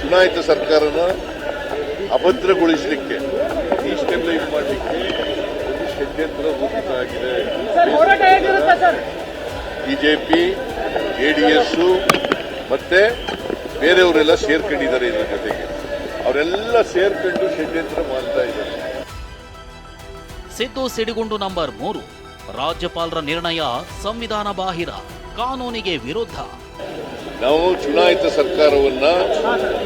ಚುನಾಯಿತ ಸರ್ಕಾರನ ಅಭದ್ರಗೊಳಿಸಲಿಕ್ಕೆ ಡಿಸ್ಟೆಬಿಲೈಸ್ ಮಾಡಲಿಕ್ಕೆ ಒಂದು ಷಡ್ಯಂತ್ರ ರೂಪಿತ ಆಗಿದೆ. ಬಿಜೆಪಿ ಜೆಡಿಎಸ್ ಮತ್ತೆ ಬೇರೆಯವರೆಲ್ಲ ಸೇರ್ಕೊಂಡಿದ್ದಾರೆ ಇದರ ಜೊತೆಗೆ. ಅವರೆಲ್ಲ ಸೇರ್ಕೊಂಡು ಷಡ್ಯಂತ್ರ ಮಾಡ್ತಾ ಇದ್ದಾರೆ. ಸಿದ್ದು ಸಿಡಿಗುಂಡು ನಂಬರ್ ಮೂರು. ರಾಜ್ಯಪಾಲರ ನಿರ್ಣಯ ಸಂವಿಧಾನ ಬಾಹಿರ ಕಾನೂನಿಗೆ ವಿರುದ್ಧ. ನಾವು ಚುನಾಯಿತ ಸರ್ಕಾರವನ್ನ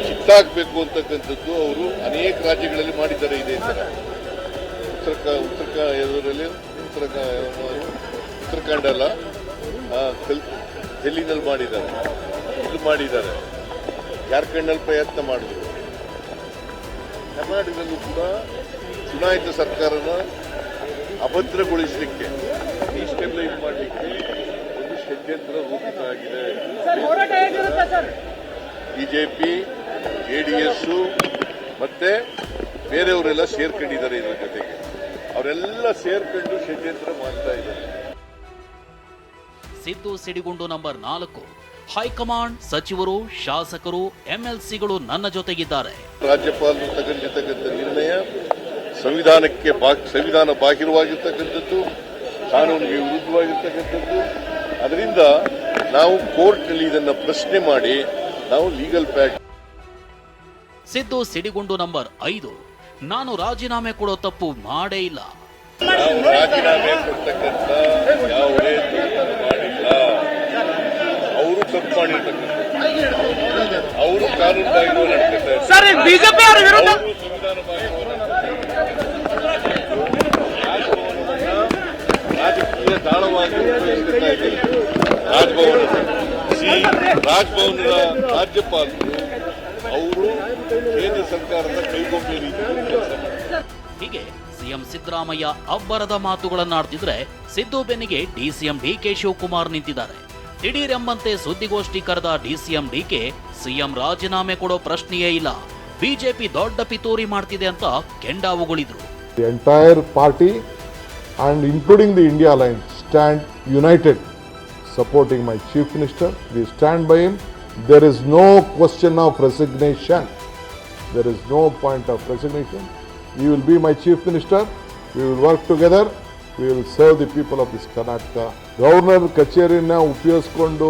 ಕಿತ್ತಾಕ್ಬೇಕು ಅಂತಕ್ಕಂಥದ್ದು ಅವರು ಅನೇಕ ರಾಜ್ಯಗಳಲ್ಲಿ ಮಾಡಿದ್ದಾರೆ ಇದೇ ತರ ಉತ್ತರ ಉತ್ತರ ಇದರಲ್ಲಿ ಉತ್ತರ ಉತ್ತರಾಖಂಡ ಅಲ್ಲ. ಡೆಲ್ಲಿನಲ್ಲಿ ಮಾಡಿದ್ದಾರೆ. ಇಲ್ಲಿ ಮಾಡಿದ್ದಾರೆ. ಜಾರ್ಖಂಡ್ನಲ್ಲಿ ಪ್ರಯತ್ನ ಮಾಡಿದ್ರು. ಕರ್ನಾಟಕದಲ್ಲೂ ಕೂಡ ಚುನಾಯಿತ ಸರ್ಕಾರನ ಅಭದ್ರಗೊಳಿಸಲಿಕ್ಕೆ ಡಿಸ್ಟೆಬಿಲೈಸ್ ಮಾಡಲಿಕ್ಕೆ ಷಡ್ಯಂತ್ರ ರೂಪಿತ ಆಗಿದೆ ಬಿಜೆಪಿ ಜೆಡಿಎಸ್ ಮತ್ತೆ ಬೇರೆಯವರೆಲ್ಲ ಸೇರ್ಕೊಂಡಿದ್ದಾರೆ ಇದರ ಜೊತೆಗೆ. ಅವರೆಲ್ಲ ಸೇರ್ಕೊಂಡು ಷಡ್ಯಂತ್ರ ಮಾಡ್ತಾ ಇದ್ದಾರೆ. ಸಿದ್ದು ಸಿಡಿಗುಂಡು ನಂಬರ್ ನಾಲ್ಕು. ಹೈಕಮಾಂಡ್ ಸಚಿವರು ಶಾಸಕರು ಎಂಎಲ್ಸಿಗಳು ನನ್ನ ಜೊತೆಗಿದ್ದಾರೆ. ರಾಜ್ಯಪಾಲರು ತಗೊಂಡಿರ್ತಕ್ಕಂಥ ನಿರ್ಣಯ ಸಂವಿಧಾನಕ್ಕೆ ಸಂವಿಧಾನ ಬಾಹಿರವಾಗಿರ್ತಕ್ಕಂಥದ್ದು ಕಾನೂನಿಗೆ ವಿರುದ್ಧವಾಗಿರ್ತಕ್ಕಂಥದ್ದು ಅದರಿಂದ ನಾವು ಕೋರ್ಟ್ನಲ್ಲಿ ಇದನ್ನ ಪ್ರಶ್ನೆ ಮಾಡಿ ನಾವು ಲೀಗಲ್ ಪ್ಯಾಕ್ ಸಿದ್ದು ಸಿಡಿಗುಂಡು ನಂಬರ್ ಐದು. ನಾನು ರಾಜೀನಾಮೆ ಕೊಡೋ ತಪ್ಪು ಮಾಡೇ ಇಲ್ಲ. ನಾವು ರಾಜೀನಾಮೆ ಕೊಡ್ತಕ್ಕಂಥ ಯಾವುದೇ ತಪ್ಪು ಮಾಡಿಲ್ಲ. ಅವರು ತಪ್ಪು ಮಾಡಿರ್ತಕ್ಕಂಥ ಅವರು ಕಾನೂನು ಬಾಯಿ ನಡ್ಕೊತಾರೆ ಬಿಜೆಪಿ ಅವರ ವಿರುದ್ಧ ಸಂವಿಧಾನ ಬಾಹಿರ ದಾಳವಾಗಿ ರಾಜಭವನ ಸಿ ರಾಜಭವನದ ರಾಜ್ಯಪಾಲರು ಅವರು ಕೇಂದ್ರ ಸರ್ಕಾರದ ರೀತಿಯಲ್ಲಿ ಹೀಗೆ ಸಿಎಂ ಸಿದ್ದರಾಮಯ್ಯ ಅಬ್ಬರದ ಮಾತುಗಳನ್ನಾಡ್ತಿದ್ರೆ ಸಿದ್ದು ಬೆನ್ನಿಗೆ ಡಿಸಿಎಂ ಡಿಕೆ ಶಿವಕುಮಾರ್ ನಿಂತಿದ್ದಾರೆ. ದಿಢೀರೆಂಬಂತೆ ಸುದ್ದಿಗೋಷ್ಠಿ ಕರೆದ ಡಿಸಿಎಂ ಡಿಕೆ ಸಿಎಂ ರಾಜೀನಾಮೆ ಕೊಡೋ ಪ್ರಶ್ನೆಯೇ ಇಲ್ಲ. ಬಿಜೆಪಿ ದೊಡ್ಡ ಪಿತೂರಿ ಮಾಡ್ತಿದೆ ಅಂತ ಕೆಂಡಾವುಗಳಿದ್ರು. Entire party and including the India Alliance stand united supporting my Chief Minister. We stand by him. There is no question of resignation. There is no point of resignation. You will be my Chief Minister. We will work together. We will serve the people of this Karnataka. Governor ಕಚೇರಿನ ಉಪಯೋಗಿಸ್ಕೊಂಡು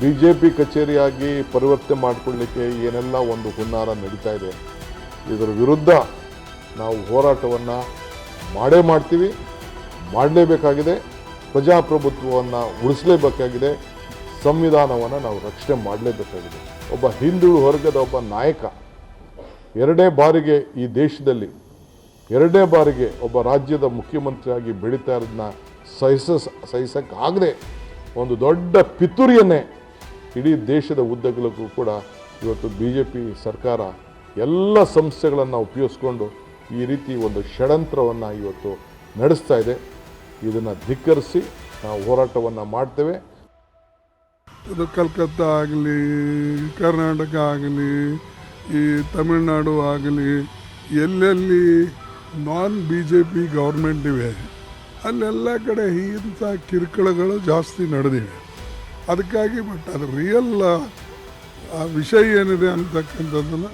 B J P ಕಚೇರಿಯಾಗಿ ಪರಿವರ್ತನೆ ಮಾಡಿಕೊಳ್ಳಿಕ್ಕೆ ಏನೆಲ್ಲ ಒಂದು ಹುನ್ನಾರ ನಡೀತಾ ಇದೆ ಇದರ ವಿರುದ್ಧ ನಾವು ಹೋರಾಟವನ್ನು ಮಾಡೇ ಮಾಡ್ತೀವಿ ಮಾಡಲೇಬೇಕಾಗಿದೆ ಪ್ರಜಾಪ್ರಭುತ್ವವನ್ನು ಉಳಿಸಲೇಬೇಕಾಗಿದೆ. ಸಂವಿಧಾನವನ್ನು ನಾವು ರಕ್ಷಣೆ ಮಾಡಲೇಬೇಕಾಗಿದೆ. ಒಬ್ಬ ಹಿಂದುಳು ವರ್ಗದ ಒಬ್ಬ ನಾಯಕ ಎರಡೇ ಬಾರಿಗೆ ಈ ದೇಶದಲ್ಲಿ ಎರಡನೇ ಬಾರಿಗೆ ಒಬ್ಬ ರಾಜ್ಯದ ಮುಖ್ಯಮಂತ್ರಿಯಾಗಿ ಬೆಳೀತಾ ಇರೋದನ್ನ ಸಹಿಸ, ಸಹಿಸೋಕ್ಕಾಗದೆ ಒಂದು ದೊಡ್ಡ ಪಿತೂರಿಯನ್ನೇ ಇಡೀ ದೇಶದ ಉದ್ದಗಲಕ್ಕೂ ಕೂಡ ಇವತ್ತು ಬಿ ಜೆ ಪಿ ಸರ್ಕಾರ ಎಲ್ಲ ಸಂಸ್ಥೆಗಳನ್ನು ಉಪಯೋಗಿಸ್ಕೊಂಡು ಈ ರೀತಿ ಒಂದು ಷಡಂತ್ರವನ್ನು ಇವತ್ತು ನಡೆಸ್ತಾ ಇದೆ. ಇದನ್ನು ಧಿಕ್ಕರಿಸಿ ನಾವು ಹೋರಾಟವನ್ನು ಮಾಡ್ತೇವೆ. ಇದು ಕಲ್ಕತ್ತಾ ಆಗಲಿ, ಕರ್ನಾಟಕ ಆಗಲಿ, ಈ ತಮಿಳುನಾಡು ಆಗಲಿ, ಎಲ್ಲೆಲ್ಲಿ non B J P government ಇವೆ, ಅಲ್ಲೆಲ್ಲ ಕಡೆ ಇಂಥ ಕಿರುಕುಳಗಳು ಜಾಸ್ತಿ ನಡೆದಿವೆ. ಅದಕ್ಕಾಗಿ ಬಟ್ ಅದು ರಿಯಲ್ ಆ ವಿಷಯ ಏನಿದೆ ಅಂತಕ್ಕಂಥದ್ದನ್ನು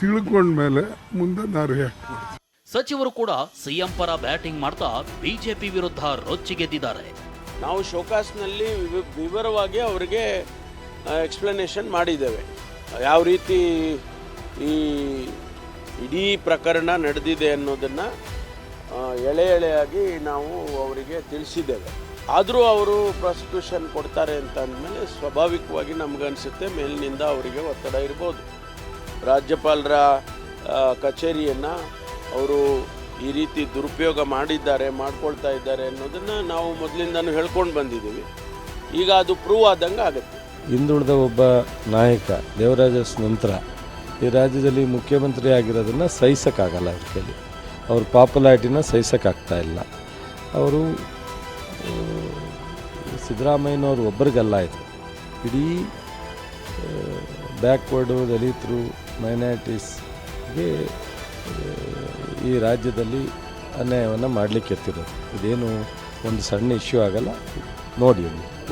ತಿಳ್ಕೊಂಡ್ಮೇಲೆ ಮುಂದೆ ನಾವು ರಿಯಾಕ್ಟ್ ಮಾಡ್ತೀವಿ. ಸಚಿವರು ಕೂಡ ಸಿಎಂ ಪರ ಬ್ಯಾಟಿಂಗ್ ಮಾಡ್ತಾ ಬಿಜೆಪಿ ವಿರುದ್ಧ ರೊಚ್ಚಿಗೆದ್ದಿದ್ದಾರೆ. ನಾವು ಶೋಕಾಸ್ನಲ್ಲಿ ವಿವ- ವಿವರವಾಗಿ ಅವರಿಗೆ ಎಕ್ಸ್ಪ್ಲನೇಷನ್ ಮಾಡಿದ್ದೇವೆ. ಯಾವ ರೀತಿ ಈ ಇಡೀ ಪ್ರಕರಣ ನಡೆದಿದೆ ಅನ್ನೋದನ್ನು ಎಳೆ ಎಳೆಯಾಗಿ ನಾವು ಅವರಿಗೆ ತಿಳಿಸಿದ್ದೇವೆ. ಆದರೂ ಅವರು ಪ್ರಾಸಿಕ್ಯೂಷನ್ ಕೊಡ್ತಾರೆ ಅಂತ ಅಂದಮೇಲೆ ಸ್ವಾಭಾವಿಕವಾಗಿ ನಮಗನ್ಸುತ್ತೆ, ಮೇಲಿನಿಂದ ಅವರಿಗೆ ಒತ್ತಡ ಇರ್ಬೋದು. ರಾಜ್ಯಪಾಲರ ಕಚೇರಿಯನ್ನು ಅವರು ಈ ರೀತಿ ದುರುಪಯೋಗ ಮಾಡಿದ್ದಾರೆ, ಮಾಡ್ಕೊಳ್ತಾ ಇದ್ದಾರೆ ಅನ್ನೋದನ್ನು ನಾವು ಮೊದಲಿಂದನೂ ಹೇಳ್ಕೊಂಡು ಬಂದಿದ್ದೀವಿ. ಈಗ ಅದು ಪ್ರೂವ್ ಆದಂಗೆ ಆಗುತ್ತೆ. ಹಿಂದುಳಿದ ಒಬ್ಬ ನಾಯಕ ದೇವರಾಜಸ್ ನಂತರ ಈ ರಾಜ್ಯದಲ್ಲಿ ಮುಖ್ಯಮಂತ್ರಿ ಆಗಿರೋದನ್ನು ಸಹಿಸೋಕ್ಕಾಗಲ್ಲ ಅವ್ರ ಕೈಲಿ. ಅವ್ರ ಪಾಪ್ಯುಲಾರಿಟಿನ ಸಹಿಸೋಕ್ಕಾಗ್ತಾ ಇಲ್ಲ. ಅವರು ಸಿದ್ದರಾಮಯ್ಯನವರು ಒಬ್ಬರಿಗಲ್ಲ ಇದು ಇಡೀ ಬ್ಯಾಕ್ವರ್ಡು ದಲಿತರು ಮೈನಾರಿಟೀಸ್ಗೆ ಈ ರಾಜ್ಯದಲ್ಲಿ ಅನ್ಯಾಯವನ್ನು ಮಾಡಲಿಕ್ಕೆ ಎತ್ತಿರೋದು. ಇದೇನು ಒಂದು ಸಣ್ಣ ಇಶ್ಯೂ ಆಗಲ್ಲ. ನೋಡಿ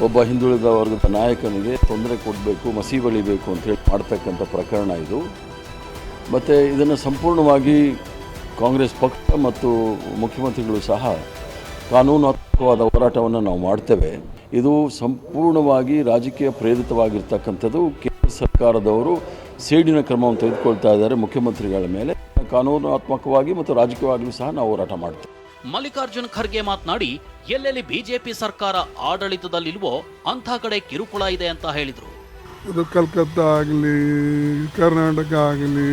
ಒಬ್ಬ ಹಿಂದುಳಿದ ವರ್ಗದ ನಾಯಕನಿಗೆ ತೊಂದರೆ ಕೊಡಬೇಕು, ಮಸಿ ಬಳಿಬೇಕು ಅಂತೇಳಿ ಮಾಡ್ತಕ್ಕಂಥ ಪ್ರಕರಣ ಇದು. ಮತ್ತು ಇದನ್ನು ಸಂಪೂರ್ಣವಾಗಿ ಕಾಂಗ್ರೆಸ್ ಪಕ್ಷ ಮತ್ತು ಮುಖ್ಯಮಂತ್ರಿಗಳು ಸಹ ಕಾನೂನಾತ್ಮಕವಾದ ಹೋರಾಟವನ್ನು ನಾವು ಮಾಡ್ತೇವೆ. ಇದು ಸಂಪೂರ್ಣವಾಗಿ ರಾಜಕೀಯ ಪ್ರೇರಿತವಾಗಿರ್ತಕ್ಕಂಥದ್ದು ಕೇಂದ್ರ ಸರ್ಕಾರದವರು ಸೇಡಿನ ಕ್ರಮವನ್ನು ತೆಗೆದುಕೊಳ್ತಾ ಇದ್ದಾರೆ ಮುಖ್ಯಮಂತ್ರಿಗಳ ಮೇಲೆ. ಕಾನೂನಾತ್ಮಕವಾಗಿ ಮತ್ತು ರಾಜಕೀಯವಾಗಿಯೂ ಸಹ ನಾವು ಹೋರಾಟ ಮಾಡ್ತೇವೆ. ಮಲ್ಲಿಕಾರ್ಜುನ್ ಖರ್ಗೆ ಮಾತನಾಡಿ ಎಲ್ಲೆಲ್ಲಿ ಬಿಜೆಪಿ ಸರ್ಕಾರ ಆಡಳಿತದಲ್ಲಿಲ್ವೋ ಅಂಥ ಕಡೆ ಕಿರುಕುಳ ಇದೆ ಅಂತ ಹೇಳಿದರು. ಇದು ಕಲ್ಕತ್ತಾ ಆಗಲಿ ಕರ್ನಾಟಕ ಆಗಲಿ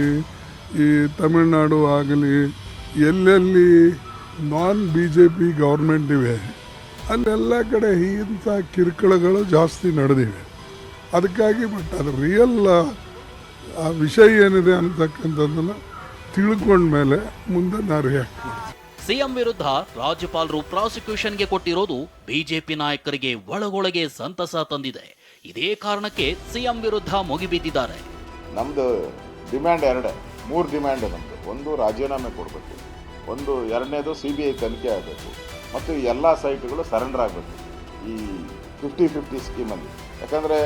ಈ ತಮಿಳುನಾಡು ಆಗಲಿ ಎಲ್ಲೆಲ್ಲಿ non B J P government ಇವೆ ಅಲ್ಲೆಲ್ಲ ಕಡೆ ಇಂಥ ಕಿರುಕುಳಗಳು ಜಾಸ್ತಿ ನಡೆದಿವೆ. ಅದಕ್ಕಾಗಿ ಬಟ್ ಅದು ರಿಯಲ್ ಆ ವಿಷಯ ಏನಿದೆ ಅಂತಕ್ಕಂಥದ್ದನ್ನು ತಿಳ್ಕೊಂಡ್ಮೇಲೆ ಮುಂದೆ ದಾರಿ ರಿಯಾಕ್ಟ್ ಸಿಎಂ ವಿರುದ್ಧ ರಾಜ್ಯಪಾಲರು ಪ್ರಾಸಿಕ್ಯೂಷನ್ಗೆ ಕೊಟ್ಟಿರೋದು ಬಿಜೆಪಿ ನಾಯಕರಿಗೆ ಒಳಗೊಳಗೆ ಸಂತಸ ತಂದಿದೆ. ಇದೇ ಕಾರಣಕ್ಕೆ ಸಿಎಂ ವಿರುದ್ಧ ಮುಗಿಬಿದ್ದಿದ್ದಾರೆ. ನಮ್ದು ಡಿಮ್ಯಾಂಡ್ ಎರಡೇ ಮೂರು ಡಿಮ್ಯಾಂಡ್ ನಮ್ದು. ಒಂದು ರಾಜೀನಾಮೆ ಕೊಡಬೇಕು ಒಂದು ಎರಡನೇದು ಸಿ ಬಿ ಐ ತನಿಖೆ ಆಗಬೇಕು ಮತ್ತು ಎಲ್ಲ ಸೈಟ್ಗಳು ಸರೆಂಡರ್ ಆಗಬೇಕು ಈ ಫಿಫ್ಟಿ ಫಿಫ್ಟಿ ಸ್ಕೀಮಲ್ಲಿ ಯಾಕಂದರೆ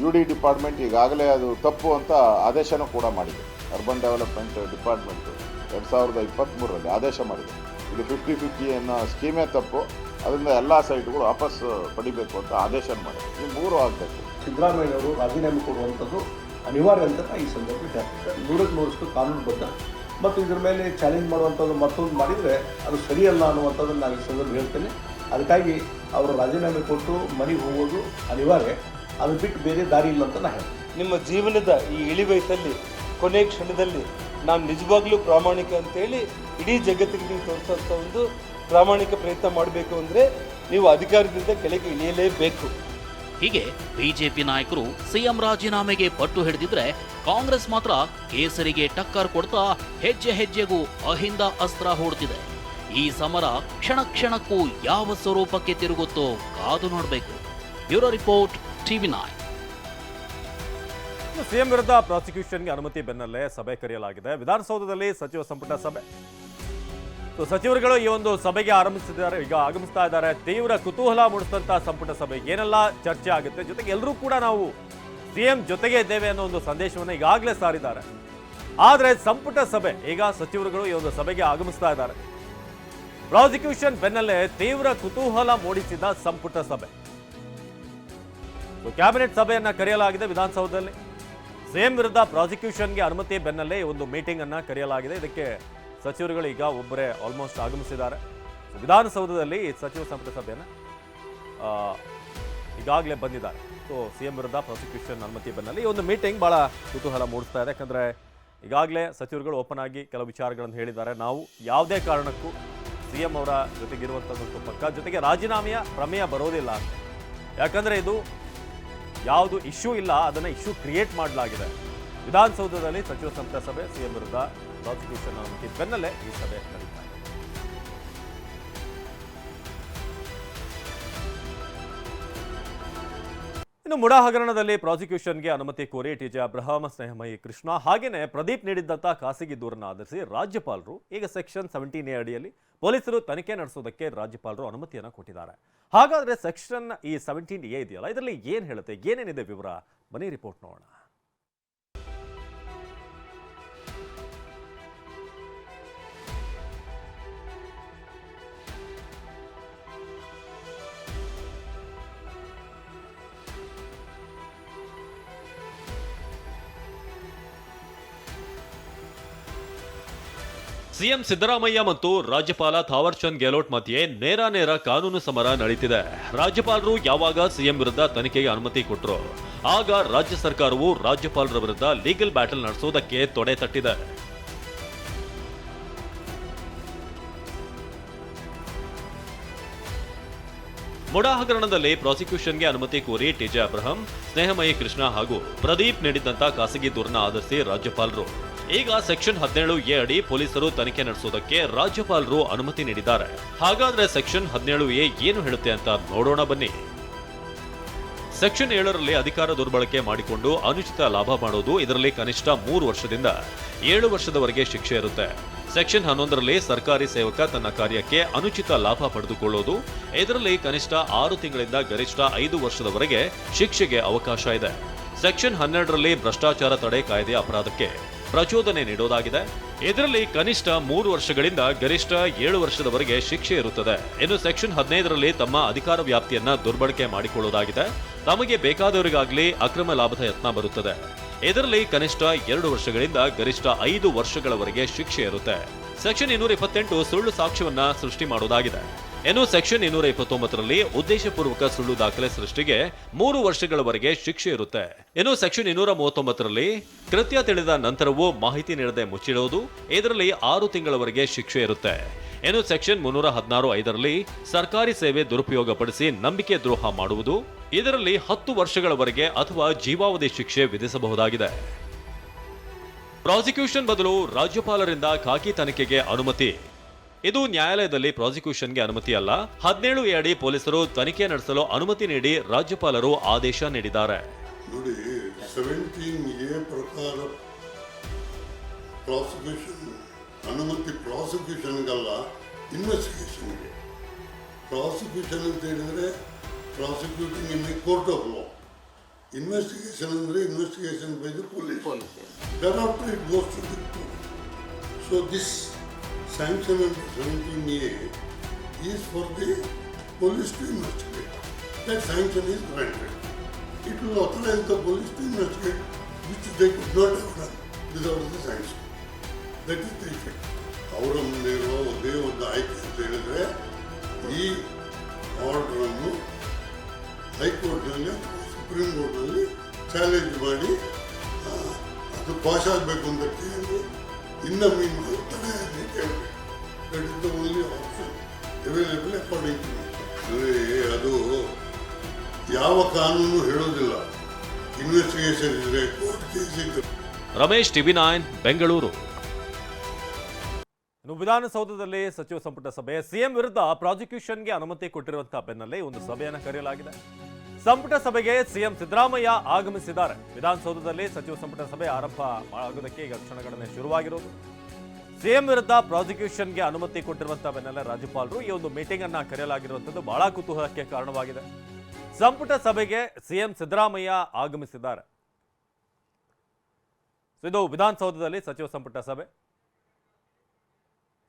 ಯು ಡಿ ಡಿಪಾರ್ಟ್ಮೆಂಟ್ ಈಗಾಗಲೇ ಅದು ತಪ್ಪು ಅಂತ ಆದೇಶನೂ ಕೂಡ ಮಾಡಿದೆ. ಅರ್ಬನ್ ಡೆವಲಪ್ಮೆಂಟ್ ಡಿಪಾರ್ಟ್ಮೆಂಟ್ ಎರಡು ಸಾವಿರದ ಇಪ್ಪತ್ತ್ಮೂರರಲ್ಲಿ ಆದೇಶ ಮಾಡಿದೆ. ಇದು ಫಿಫ್ಟಿ ಫಿಫ್ಟಿ ಅನ್ನೋ ಸ್ಕೀಮೇ ತಪ್ಪು. ಅದರಿಂದ ಎಲ್ಲ ಸೈಟ್ಗಳು ವಾಪಸ್ ಪಡಿಬೇಕು ಅಂತ ಆದೇಶ ಮಾಡಿದೆ. ಈ ಮೂರು ಆಗಬೇಕು. ಸಿದ್ದರಾಮಯ್ಯವರು ರಾಜೀನಾಮೆ ಕೊಡುವಂಥದ್ದು ಅನಿವಾರ್ಯ ಅಂತ ಈ ಸಂದರ್ಭದಲ್ಲಿ ನೂರಕ್ಕೆ ನೂರಷ್ಟು ಕಾನೂನುಬದ್ಧ. ಮತ್ತು ಇದ್ರ ಮೇಲೆ ಚಾಲೆಂಜ್ ಮಾಡುವಂಥದ್ದು ಮತ್ತೊಂದು ಮಾಡಿದರೆ ಅದು ಸರಿಯಲ್ಲ ಅನ್ನುವಂಥದ್ದನ್ನು ನಾನು ಈ ಸಂದರ್ಭ ಹೇಳ್ತೇನೆ. ಅದಕ್ಕಾಗಿ ಅವರು ರಾಜೀನಾಮೆ ಕೊಟ್ಟು ಮನೆಗೆ ಹೋಗೋದು ಅನಿವಾರ್ಯ. ಅದು ಬಿಟ್ಟು ಬೇರೆ ದಾರಿ ಇಲ್ಲ ಅಂತ ನಾನು ಹೇಳ್ತೀನಿ. ನಿಮ್ಮ ಜೀವನದ ಈ ಇಳಿ ವಯಸ್ಸಲ್ಲಿ ಕೊನೆ ಕ್ಷಣದಲ್ಲಿ ನಾನು ನಿಜವಾಗ್ಲೂ ಪ್ರಾಮಾಣಿಕ ಅಂತೇಳಿ ಇಡೀ ಜಗತ್ತಿಗೆ ನೀವು ತೋರಿಸೋಂಥ ಒಂದು ಪ್ರಾಮಾಣಿಕ ಪ್ರಯತ್ನ ಮಾಡಬೇಕು ಅಂದರೆ ನೀವು ಅಧಿಕಾರದಿಂದ ಕೆಳಗೆ ಇಳಿಯಲೇಬೇಕು. ಹೀಗೆ ಬಿಜೆಪಿ ನಾಯಕರು ಸಿಎಂ ರಾಜೀನಾಮೆಗೆ ಪಟ್ಟು ಹಿಡಿದಿದ್ರೆ ಕಾಂಗ್ರೆಸ್ ಮಾತ್ರ ಕೇಸರಿಗೆ ಟಕ್ಕರ್ ಕೊಡ್ತಾ ಹೆಜ್ಜೆ ಹೆಜ್ಜೆಗೂ ಅಹಿಂದ ಅಸ್ತ್ರ ಹೂಡ್ತಿದೆ. ಈ ಸಮರ ಕ್ಷಣ ಕ್ಷಣಕ್ಕೂ ಯಾವ ಸ್ವರೂಪಕ್ಕೆ ತಿರುಗುತ್ತೋ ಕಾದು ನೋಡಬೇಕು. Bureau report TV nine CM ವಿರುದ್ಧ ಪ್ರಾಸಿಕ್ಯೂಷನ್ಗೆ ಅನುಮತಿ ಬೆನ್ನಲ್ಲೇ ಸಭೆ ಕರೆಯಲಾಗಿದೆ. ವಿಧಾನಸೌಧದಲ್ಲಿ ಸಚಿವ ಸಂಪುಟ ಸಭೆ. ಸಚಿವರುಗಳು ಈ ಒಂದು ಸಭೆಗೆ ಆರಂಭಿಸಿದ್ದಾರೆ, ಈಗ ಆಗಮಿಸ್ತಾ ಇದ್ದಾರೆ. ತೀವ್ರ ಕುತೂಹಲ ಮೂಡಿಸಿದಂತಹ ಸಂಪುಟ ಸಭೆ. ಏನೆಲ್ಲ ಚರ್ಚೆ ಆಗುತ್ತೆ? ಜೊತೆಗೆ ಎಲ್ಲರೂ ಕೂಡ ನಾವು ಸಿಎಂ ಜೊತೆಗೆ ಇದ್ದೇವೆ ಅನ್ನೋ ಒಂದು ಸಂದೇಶವನ್ನು ಈಗಾಗಲೇ ಸಾರಿದ್ದಾರೆ. ಆದರೆ ಸಂಪುಟ ಸಭೆ, ಈಗ ಸಚಿವರುಗಳು ಈ ಒಂದು ಸಭೆಗೆ ಆಗಮಿಸ್ತಾ ಇದ್ದಾರೆ. ಪ್ರಾಸಿಕ್ಯೂಷನ್ ಬೆನ್ನಲ್ಲೇ ತೀವ್ರ ಕುತೂಹಲ ಮೂಡಿಸಿದ ಸಂಪುಟ ಸಭೆ. ಕ್ಯಾಬಿನೆಟ್ ಸಭೆಯನ್ನ ಕರೆಯಲಾಗಿದೆ ವಿಧಾನಸೌಧದಲ್ಲಿ. ಸಿಎಂ ವಿರುದ್ಧ ಪ್ರಾಸಿಕ್ಯೂಷನ್ಗೆ ಅನುಮತಿ ಬೆನ್ನಲ್ಲೇ ಒಂದು ಮೀಟಿಂಗ್ ಅನ್ನ ಕರೆಯಲಾಗಿದೆ. ಇದಕ್ಕೆ ಸಚಿವರುಗಳು ಈಗ ಒಬ್ಬರೇ ಆಲ್ಮೋಸ್ಟ್ ಆಗಮಿಸಿದ್ದಾರೆ. ವಿಧಾನಸೌಧದಲ್ಲಿ ಈ ಸಚಿವ ಸಂಪುಟ ಸಭೆಯನ್ನು ಈಗಾಗಲೇ ಬಂದಿದ್ದಾರೆ. ಸೊ ಸಿಎಂ ವಿರುದ್ಧ ಪ್ರಾಸಿಕ್ಯೂಷನ್ ಅನುಮತಿ ಬೆನ್ನಲ್ಲಿ ಈ ಒಂದು ಮೀಟಿಂಗ್ ಬಹಳ ಕುತೂಹಲ ಮೂಡಿಸ್ತಾ ಇದೆ. ಯಾಕಂದ್ರೆ ಈಗಾಗಲೇ ಸಚಿವರುಗಳು ಓಪನ್ ಆಗಿ ಕೆಲವು ವಿಚಾರಗಳನ್ನು ಹೇಳಿದ್ದಾರೆ. ನಾವು ಯಾವುದೇ ಕಾರಣಕ್ಕೂ ಸಿಎಂ ಅವರ ಜೊತೆಗಿರುವಂಥದ್ದು ಪಕ್ಕ ಜೊತೆಗೆ ರಾಜೀನಾಮೆಯ ಪ್ರಮೇಯ ಬರೋದಿಲ್ಲ. ಯಾಕಂದ್ರೆ ಇದು ಯಾವುದು ಇಶ್ಯೂ ಇಲ್ಲ, ಅದನ್ನು ಇಶ್ಯೂ ಕ್ರಿಯೇಟ್ ಮಾಡಲಾಗಿದೆ. ವಿಧಾನಸೌಧದಲ್ಲಿ ಸಚಿವ ಸಂಪುಟ ಸಭೆ, ಸಿಎಂ ವಿರುದ್ಧ ಪ್ರಾಸಿಕ್ಯೂಷನ್ ಬೆನ್ನಲ್ಲೇ ಈ ಸಭೆ ನಡೀತಾ ಇನ್ನು ಮುಡಾ ಹಗರಣದಲ್ಲಿ ಪ್ರಾಸಿಕ್ಯೂಷನ್ಗೆ ಅನುಮತಿ ಕೋರಿ ಟಿಜೆ ಅಬ್ರಹಾಮ ಸ್ನೇಹಮಯಿ ಕೃಷ್ಣ ಹಾಗೆಯೇ ಪ್ರದೀಪ್ ನೀಡಿದ್ದಂಥ ಖಾಸಗಿ ದೂರನ್ನು ಆಧರಿಸಿ ರಾಜ್ಯಪಾಲರು ಈಗ ಸೆಕ್ಷನ್ ಸೆವೆಂಟೀನ್ ಎ ಅಡಿಯಲ್ಲಿ ಪೊಲೀಸರು ತನಿಖೆ ನಡೆಸೋದಕ್ಕೆ ರಾಜ್ಯಪಾಲರು ಅನುಮತಿಯನ್ನು ಕೊಟ್ಟಿದ್ದಾರೆ. ಹಾಗಾದ್ರೆ ಸೆಕ್ಷನ್ ಈ ಸೆವೆಂಟೀನ್ ಎ ಇದೆಯಲ್ಲ? ಇದರಲ್ಲಿ ಏನು ಹೇಳುತ್ತೆ? ಏನೇನಿದೆ ವಿವರ? ಬನ್ನಿ ರಿಪೋರ್ಟ್ ನೋಡೋಣ. ಸಿಎಂ ಸಿದ್ದರಾಮಯ್ಯ ಮತ್ತು ರಾಜ್ಯಪಾಲ ಥಾವರ್ ಚಂದ್ ಗೆಹ್ಲೋಟ್ ಮಧ್ಯೆ ನೇರ ನೇರ ಕಾನೂನು ಸಮರ ನಡೀತಿದೆ. ರಾಜ್ಯಪಾಲರು ಯಾವಾಗ ಸಿಎಂ ವಿರುದ್ಧ ತನಿಖೆಗೆ ಅನುಮತಿ ಕೊಟ್ಟರು ಆಗ ರಾಜ್ಯ ಸರ್ಕಾರವು ರಾಜ್ಯಪಾಲರ ವಿರುದ್ಧ ಲೀಗಲ್ ಬ್ಯಾಟಲ್ ನಡೆಸೋದಕ್ಕೆ ತೊಡೆ ತಟ್ಟಿದೆ. ಮೊಡ ಹಗರಣದಲ್ಲಿ ಪ್ರಾಸಿಕ್ಯೂಷನ್ಗೆ ಅನುಮತಿ ಕೋರಿ ಟಿಜೆ ಅಬ್ರಹಂ, ಸ್ನೇಹಮಯಿ ಕೃಷ್ಣ ಹಾಗೂ ಪ್ರದೀಪ್ ನೀಡಿದ್ದಂತ ಖಾಸಗಿ ದೂರನ್ನ ಆಧರಿಸಿ ರಾಜ್ಯಪಾಲರು ಈಗ ಸೆಕ್ಷನ್ ಹದಿನೇಳು ಎ ಅಡಿ ಪೊಲೀಸರು ತನಿಖೆ ನಡೆಸುವುದಕ್ಕೆ ರಾಜ್ಯಪಾಲರು ಅನುಮತಿ ನೀಡಿದ್ದಾರೆ. ಹಾಗಾದ್ರೆ ಸೆಕ್ಷನ್ ಹದಿನೇಳು ಎ ಏನು ಹೇಳುತ್ತೆ ಅಂತ ನೋಡೋಣ ಬನ್ನಿ. ಸೆಕ್ಷನ್ ಏಳರಲ್ಲಿ ಅಧಿಕಾರ ದುರ್ಬಳಕೆ ಮಾಡಿಕೊಂಡು ಅನುಚಿತ ಲಾಭ ಮಾಡೋದು ಇದರಲ್ಲಿ ಕನಿಷ್ಠ ಮೂರು ವರ್ಷದಿಂದ ಏಳು ವರ್ಷದವರೆಗೆ ಶಿಕ್ಷೆ ಇರುತ್ತೆ. ಸೆಕ್ಷನ್ ಹನ್ನೊಂದರಲ್ಲಿ ಸರ್ಕಾರಿ ಸೇವಕ ತನ್ನ ಕಾರ್ಯಕ್ಕೆ ಅನುಚಿತ ಲಾಭ ಪಡೆದುಕೊಳ್ಳೋದು, ಇದರಲ್ಲಿ ಕನಿಷ್ಠ ಆರು ತಿಂಗಳಿಂದ ಗರಿಷ್ಠ ಐದು ವರ್ಷದವರೆಗೆ ಶಿಕ್ಷೆಗೆ ಅವಕಾಶ ಇದೆ. ಸೆಕ್ಷನ್ ಹನ್ನೆರಡರಲ್ಲಿ ಭ್ರಷ್ಟಾಚಾರ ತಡೆ ಕಾಯ್ದೆ ಅಪರಾಧಕ್ಕೆ ಪ್ರಚೋದನೆ ನೀಡೋದಾಗಿದೆ. ಇದರಲ್ಲಿ ಕನಿಷ್ಠ ಮೂರು ವರ್ಷಗಳಿಂದ ಗರಿಷ್ಠ ಏಳು ವರ್ಷದವರೆಗೆ ಶಿಕ್ಷೆ ಇರುತ್ತದೆ. ಇನ್ನು ಸೆಕ್ಷನ್ ಹದಿನೈದರಲ್ಲಿ ತಮ್ಮ ಅಧಿಕಾರ ವ್ಯಾಪ್ತಿಯನ್ನ ದುರ್ಬಳಕೆ ಮಾಡಿಕೊಳ್ಳೋದಾಗಿದೆ. ತಮಗೆ ಬೇಕಾದವರಿಗಾಗಲಿ ಅಕ್ರಮ ಲಾಭದ ಯತ್ನ ಬರುತ್ತದೆ. ಇದರಲ್ಲಿ ಕನಿಷ್ಠ ಎರಡು ವರ್ಷಗಳಿಂದ ಗರಿಷ್ಠ ಐದು ವರ್ಷಗಳವರೆಗೆ ಶಿಕ್ಷೆ ಇರುತ್ತೆ. ಸೆಕ್ಷನ್ ಇನ್ನೂರ ಇಪ್ಪತ್ತೆಂಟು ಸುಳ್ಳು ಸಾಕ್ಷ್ಯವನ್ನ ಸೃಷ್ಟಿ ಮಾಡೋದಾಗಿದೆ. ಇನ್ನು ಸೆಕ್ಷನ್ ಇನ್ನೂರ ಇಪ್ಪತ್ತೊಂಬತ್ತರಲ್ಲಿ ಉದ್ದೇಶಪೂರ್ವಕ ಸುಳ್ಳು ದಾಖಲೆ ಸೃಷ್ಟಿಗೆ ಮೂರು ವರ್ಷಗಳವರೆಗೆ ಶಿಕ್ಷೆ ಇರುತ್ತೆ. ಇನ್ನು ಸೆಕ್ಷನ್ ಇನ್ನೂರ ಮೂವತ್ತೊಂಬತ್ತರಲ್ಲಿ ಕೃತ್ಯ ತಿಳಿದ ನಂತರವೂ ಮಾಹಿತಿ ನೀಡದೆ ಮುಚ್ಚಿಡುವುದು ಇದರಲ್ಲಿ ಆರು ತಿಂಗಳವರೆಗೆ ಶಿಕ್ಷೆ ಇರುತ್ತೆ. ಇನ್ನು ಸೆಕ್ಷನ್ ಮುನ್ನೂರ ಹದಿನಾರು ಐದರಲ್ಲಿ ಸರ್ಕಾರಿ ಸೇವೆ ದುರುಪಯೋಗಪಡಿಸಿ ನಂಬಿಕೆ ದ್ರೋಹ ಮಾಡುವುದು, ಇದರಲ್ಲಿ ಹತ್ತು ವರ್ಷಗಳವರೆಗೆ ಅಥವಾ ಜೀವಾವಧಿ ಶಿಕ್ಷೆ ವಿಧಿಸಬಹುದಾಗಿದೆ. ಪ್ರಾಸಿಕ್ಯೂಷನ್ ಬದಲು ರಾಜ್ಯಪಾಲರಿಂದ ಖಾಕಿ ತನಿಖೆಗೆ ಅನುಮತಿ. ಇದು ನ್ಯಾಯಾಲಯದಲ್ಲಿ ಪ್ರಾಸಿಕ್ಯೂಷನ್ಗೆ ಅನುಮತಿಯಲ್ಲ. ಹದಿನೇಳು ಎ ಅಡಿ ಪೊಲೀಸರು ತನಿಖೆ ನಡೆಸಲು ಅನುಮತಿ ನೀಡಿ ರಾಜ್ಯಪಾಲರು ಆದೇಶ ನೀಡಿದ್ದಾರೆ. ನೋಡಿ ಸೆವೆಂಟೀನ್ ಎ ಪ್ರಕಾರ ಪ್ರಾಸಿಕ್ಯೂಷನ್ ಅನುಮತಿ ಪ್ರಾಸಿಕ್ಯೂಷನ್ಗಲ್ಲ ಇನ್ವೆಸ್ಟಿಗೇಷನ್ಗೆ ಪ್ರಾಸಿಕ್ಯೂಷನ್ ಅಂತ ಹೇಳಿದರೆ prosecuting in the court of law investigation ಅಂದರೆ investigation by the police there after it goes to the so this under seventeen A is for the police to investigate that sanction is granted it will authorize the police to investigate, which they could not have done without the sanction. That is the effect. ಅವರ ಮುಂದೆ ಇರುವ ಒಂದೇ ಆಯ್ಕೆ ಅಂತ ಹೇಳಿದ್ರೆ ಈ ಆರ್ಡರನ್ನು ಹೈಕೋರ್ಟ್ನಲ್ಲಿ ಸುಪ್ರೀಂ ಕೋರ್ಟ್ನಲ್ಲಿ ಚಾಲೆಂಜ್ ಮಾಡಿ ಅದು ಪಾಸ್ ಆಗಬೇಕು ಅಂತ ಕೇಳಿ ಇನ್ನೊಮ್ಮೆ ಕೇಳಬೇಕು that only option available according to ಅದು ಯಾವ ಕಾನೂನು ಹೇಳೋದಿಲ್ಲ. ಇನ್ವೆಸ್ಟಿಗೇಷನ್ ಇದ್ರೆ ಕೋರ್ಟ್ ಕೇಸ್ ಇದ್ರೆ ರಮೇಶ್ ಟಿವಿ ನೈನ್ ಬೆಂಗಳೂರು. ಇನ್ನು ವಿಧಾನಸೌಧದಲ್ಲಿ ಸಚಿವ ಸಂಪುಟ ಸಭೆ ಸಿಎಂ ವಿರುದ್ಧ ಪ್ರಾಸಿಕ್ಯೂಷನ್ಗೆ ಅನುಮತಿ ಕೊಟ್ಟಿರುವಂತಹ ಬೆನ್ನಲ್ಲೇ ಒಂದು ಸಭೆಯನ್ನು ಕರೆಯಲಾಗಿದೆ. ಸಂಪುಟ ಸಭೆಗೆ ಸಿಎಂ ಸಿದ್ದರಾಮಯ್ಯ ಆಗಮಿಸಿದ್ದಾರೆ. ವಿಧಾನಸೌಧದಲ್ಲಿ ಸಚಿವ ಸಂಪುಟ ಸಭೆ ಆರಂಭ ಆಗುವುದಕ್ಕೆ ಈಗ ಕ್ಷಣಗಣನೆ ಶುರುವಾಗಿರೋದು. ಸಿಎಂ ವಿರುದ್ಧ ಪ್ರಾಸಿಕ್ಯೂಷನ್ಗೆ ಅನುಮತಿ ಕೊಟ್ಟಿರುವಂತಹ ಬೆನ್ನಲ್ಲೇ ರಾಜ್ಯಪಾಲರು ಈ ಒಂದು ಮೀಟಿಂಗ್ ಅನ್ನ ಕರೆಯಲಾಗಿರುವಂತದ್ದು ಬಹಳ ಕುತೂಹಲಕ್ಕೆ ಕಾರಣವಾಗಿದೆ. ಸಂಪುಟ ಸಭೆಗೆ ಸಿಎಂ ಸಿದ್ದರಾಮಯ್ಯ ಆಗಮಿಸಿದ್ದಾರೆ. ಇದು ವಿಧಾನಸೌಧದಲ್ಲಿ ಸಚಿವ ಸಂಪುಟ ಸಭೆ.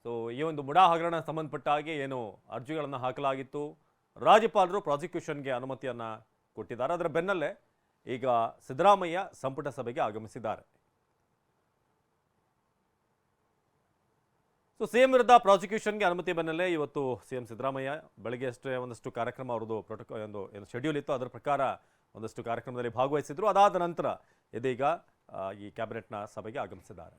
ಸೊ, ಈ ಒಂದು ಮುಡಾ ಹಗರಣ ಸಂಬಂಧಪಟ್ಟ ಹಾಗೆ ಏನು ಅರ್ಜಿಗಳನ್ನು ಹಾಕಲಾಗಿತ್ತು. ರಾಜ್ಯಪಾಲರು ಪ್ರಾಸಿಕ್ಯೂಷನ್ಗೆ ಅನುಮತಿಯನ್ನು ಕೊಟ್ಟಿದ್ದಾರೆ. ಅದರ ಬೆನ್ನಲ್ಲೇ ಈಗ ಸಿದ್ದರಾಮಯ್ಯ ಸಂಪುಟ ಸಭೆಗೆ ಆಗಮಿಸಿದ್ದಾರೆ. ಸೊ ಸಿಎಂ ವಿರುದ್ಧ ಪ್ರಾಸಿಕ್ಯೂಷನ್ಗೆ ಅನುಮತಿ ಬೆನ್ನಲ್ಲೇ ಇವತ್ತು ಸಿಎಂ ಸಿದ್ದರಾಮಯ್ಯ ಬೆಳಗ್ಗೆ ಅಷ್ಟೇ ಒಂದಷ್ಟು ಕಾರ್ಯಕ್ರಮ ಅವರದ್ದು ಪ್ರೋಟೋಕಾಲ್ ಒಂದು ಏನು ಶೆಡ್ಯೂಲ್ ಇತ್ತು. ಅದರ ಪ್ರಕಾರ ಒಂದಷ್ಟು ಕಾರ್ಯಕ್ರಮದಲ್ಲಿ ಭಾಗವಹಿಸಿದ್ರು. ಅದಾದ ನಂತರ ಇದೀಗ ಈ ಕ್ಯಾಬಿನೆಟ್ನ ಸಭೆಗೆ ಆಗಮಿಸಿದ್ದಾರೆ.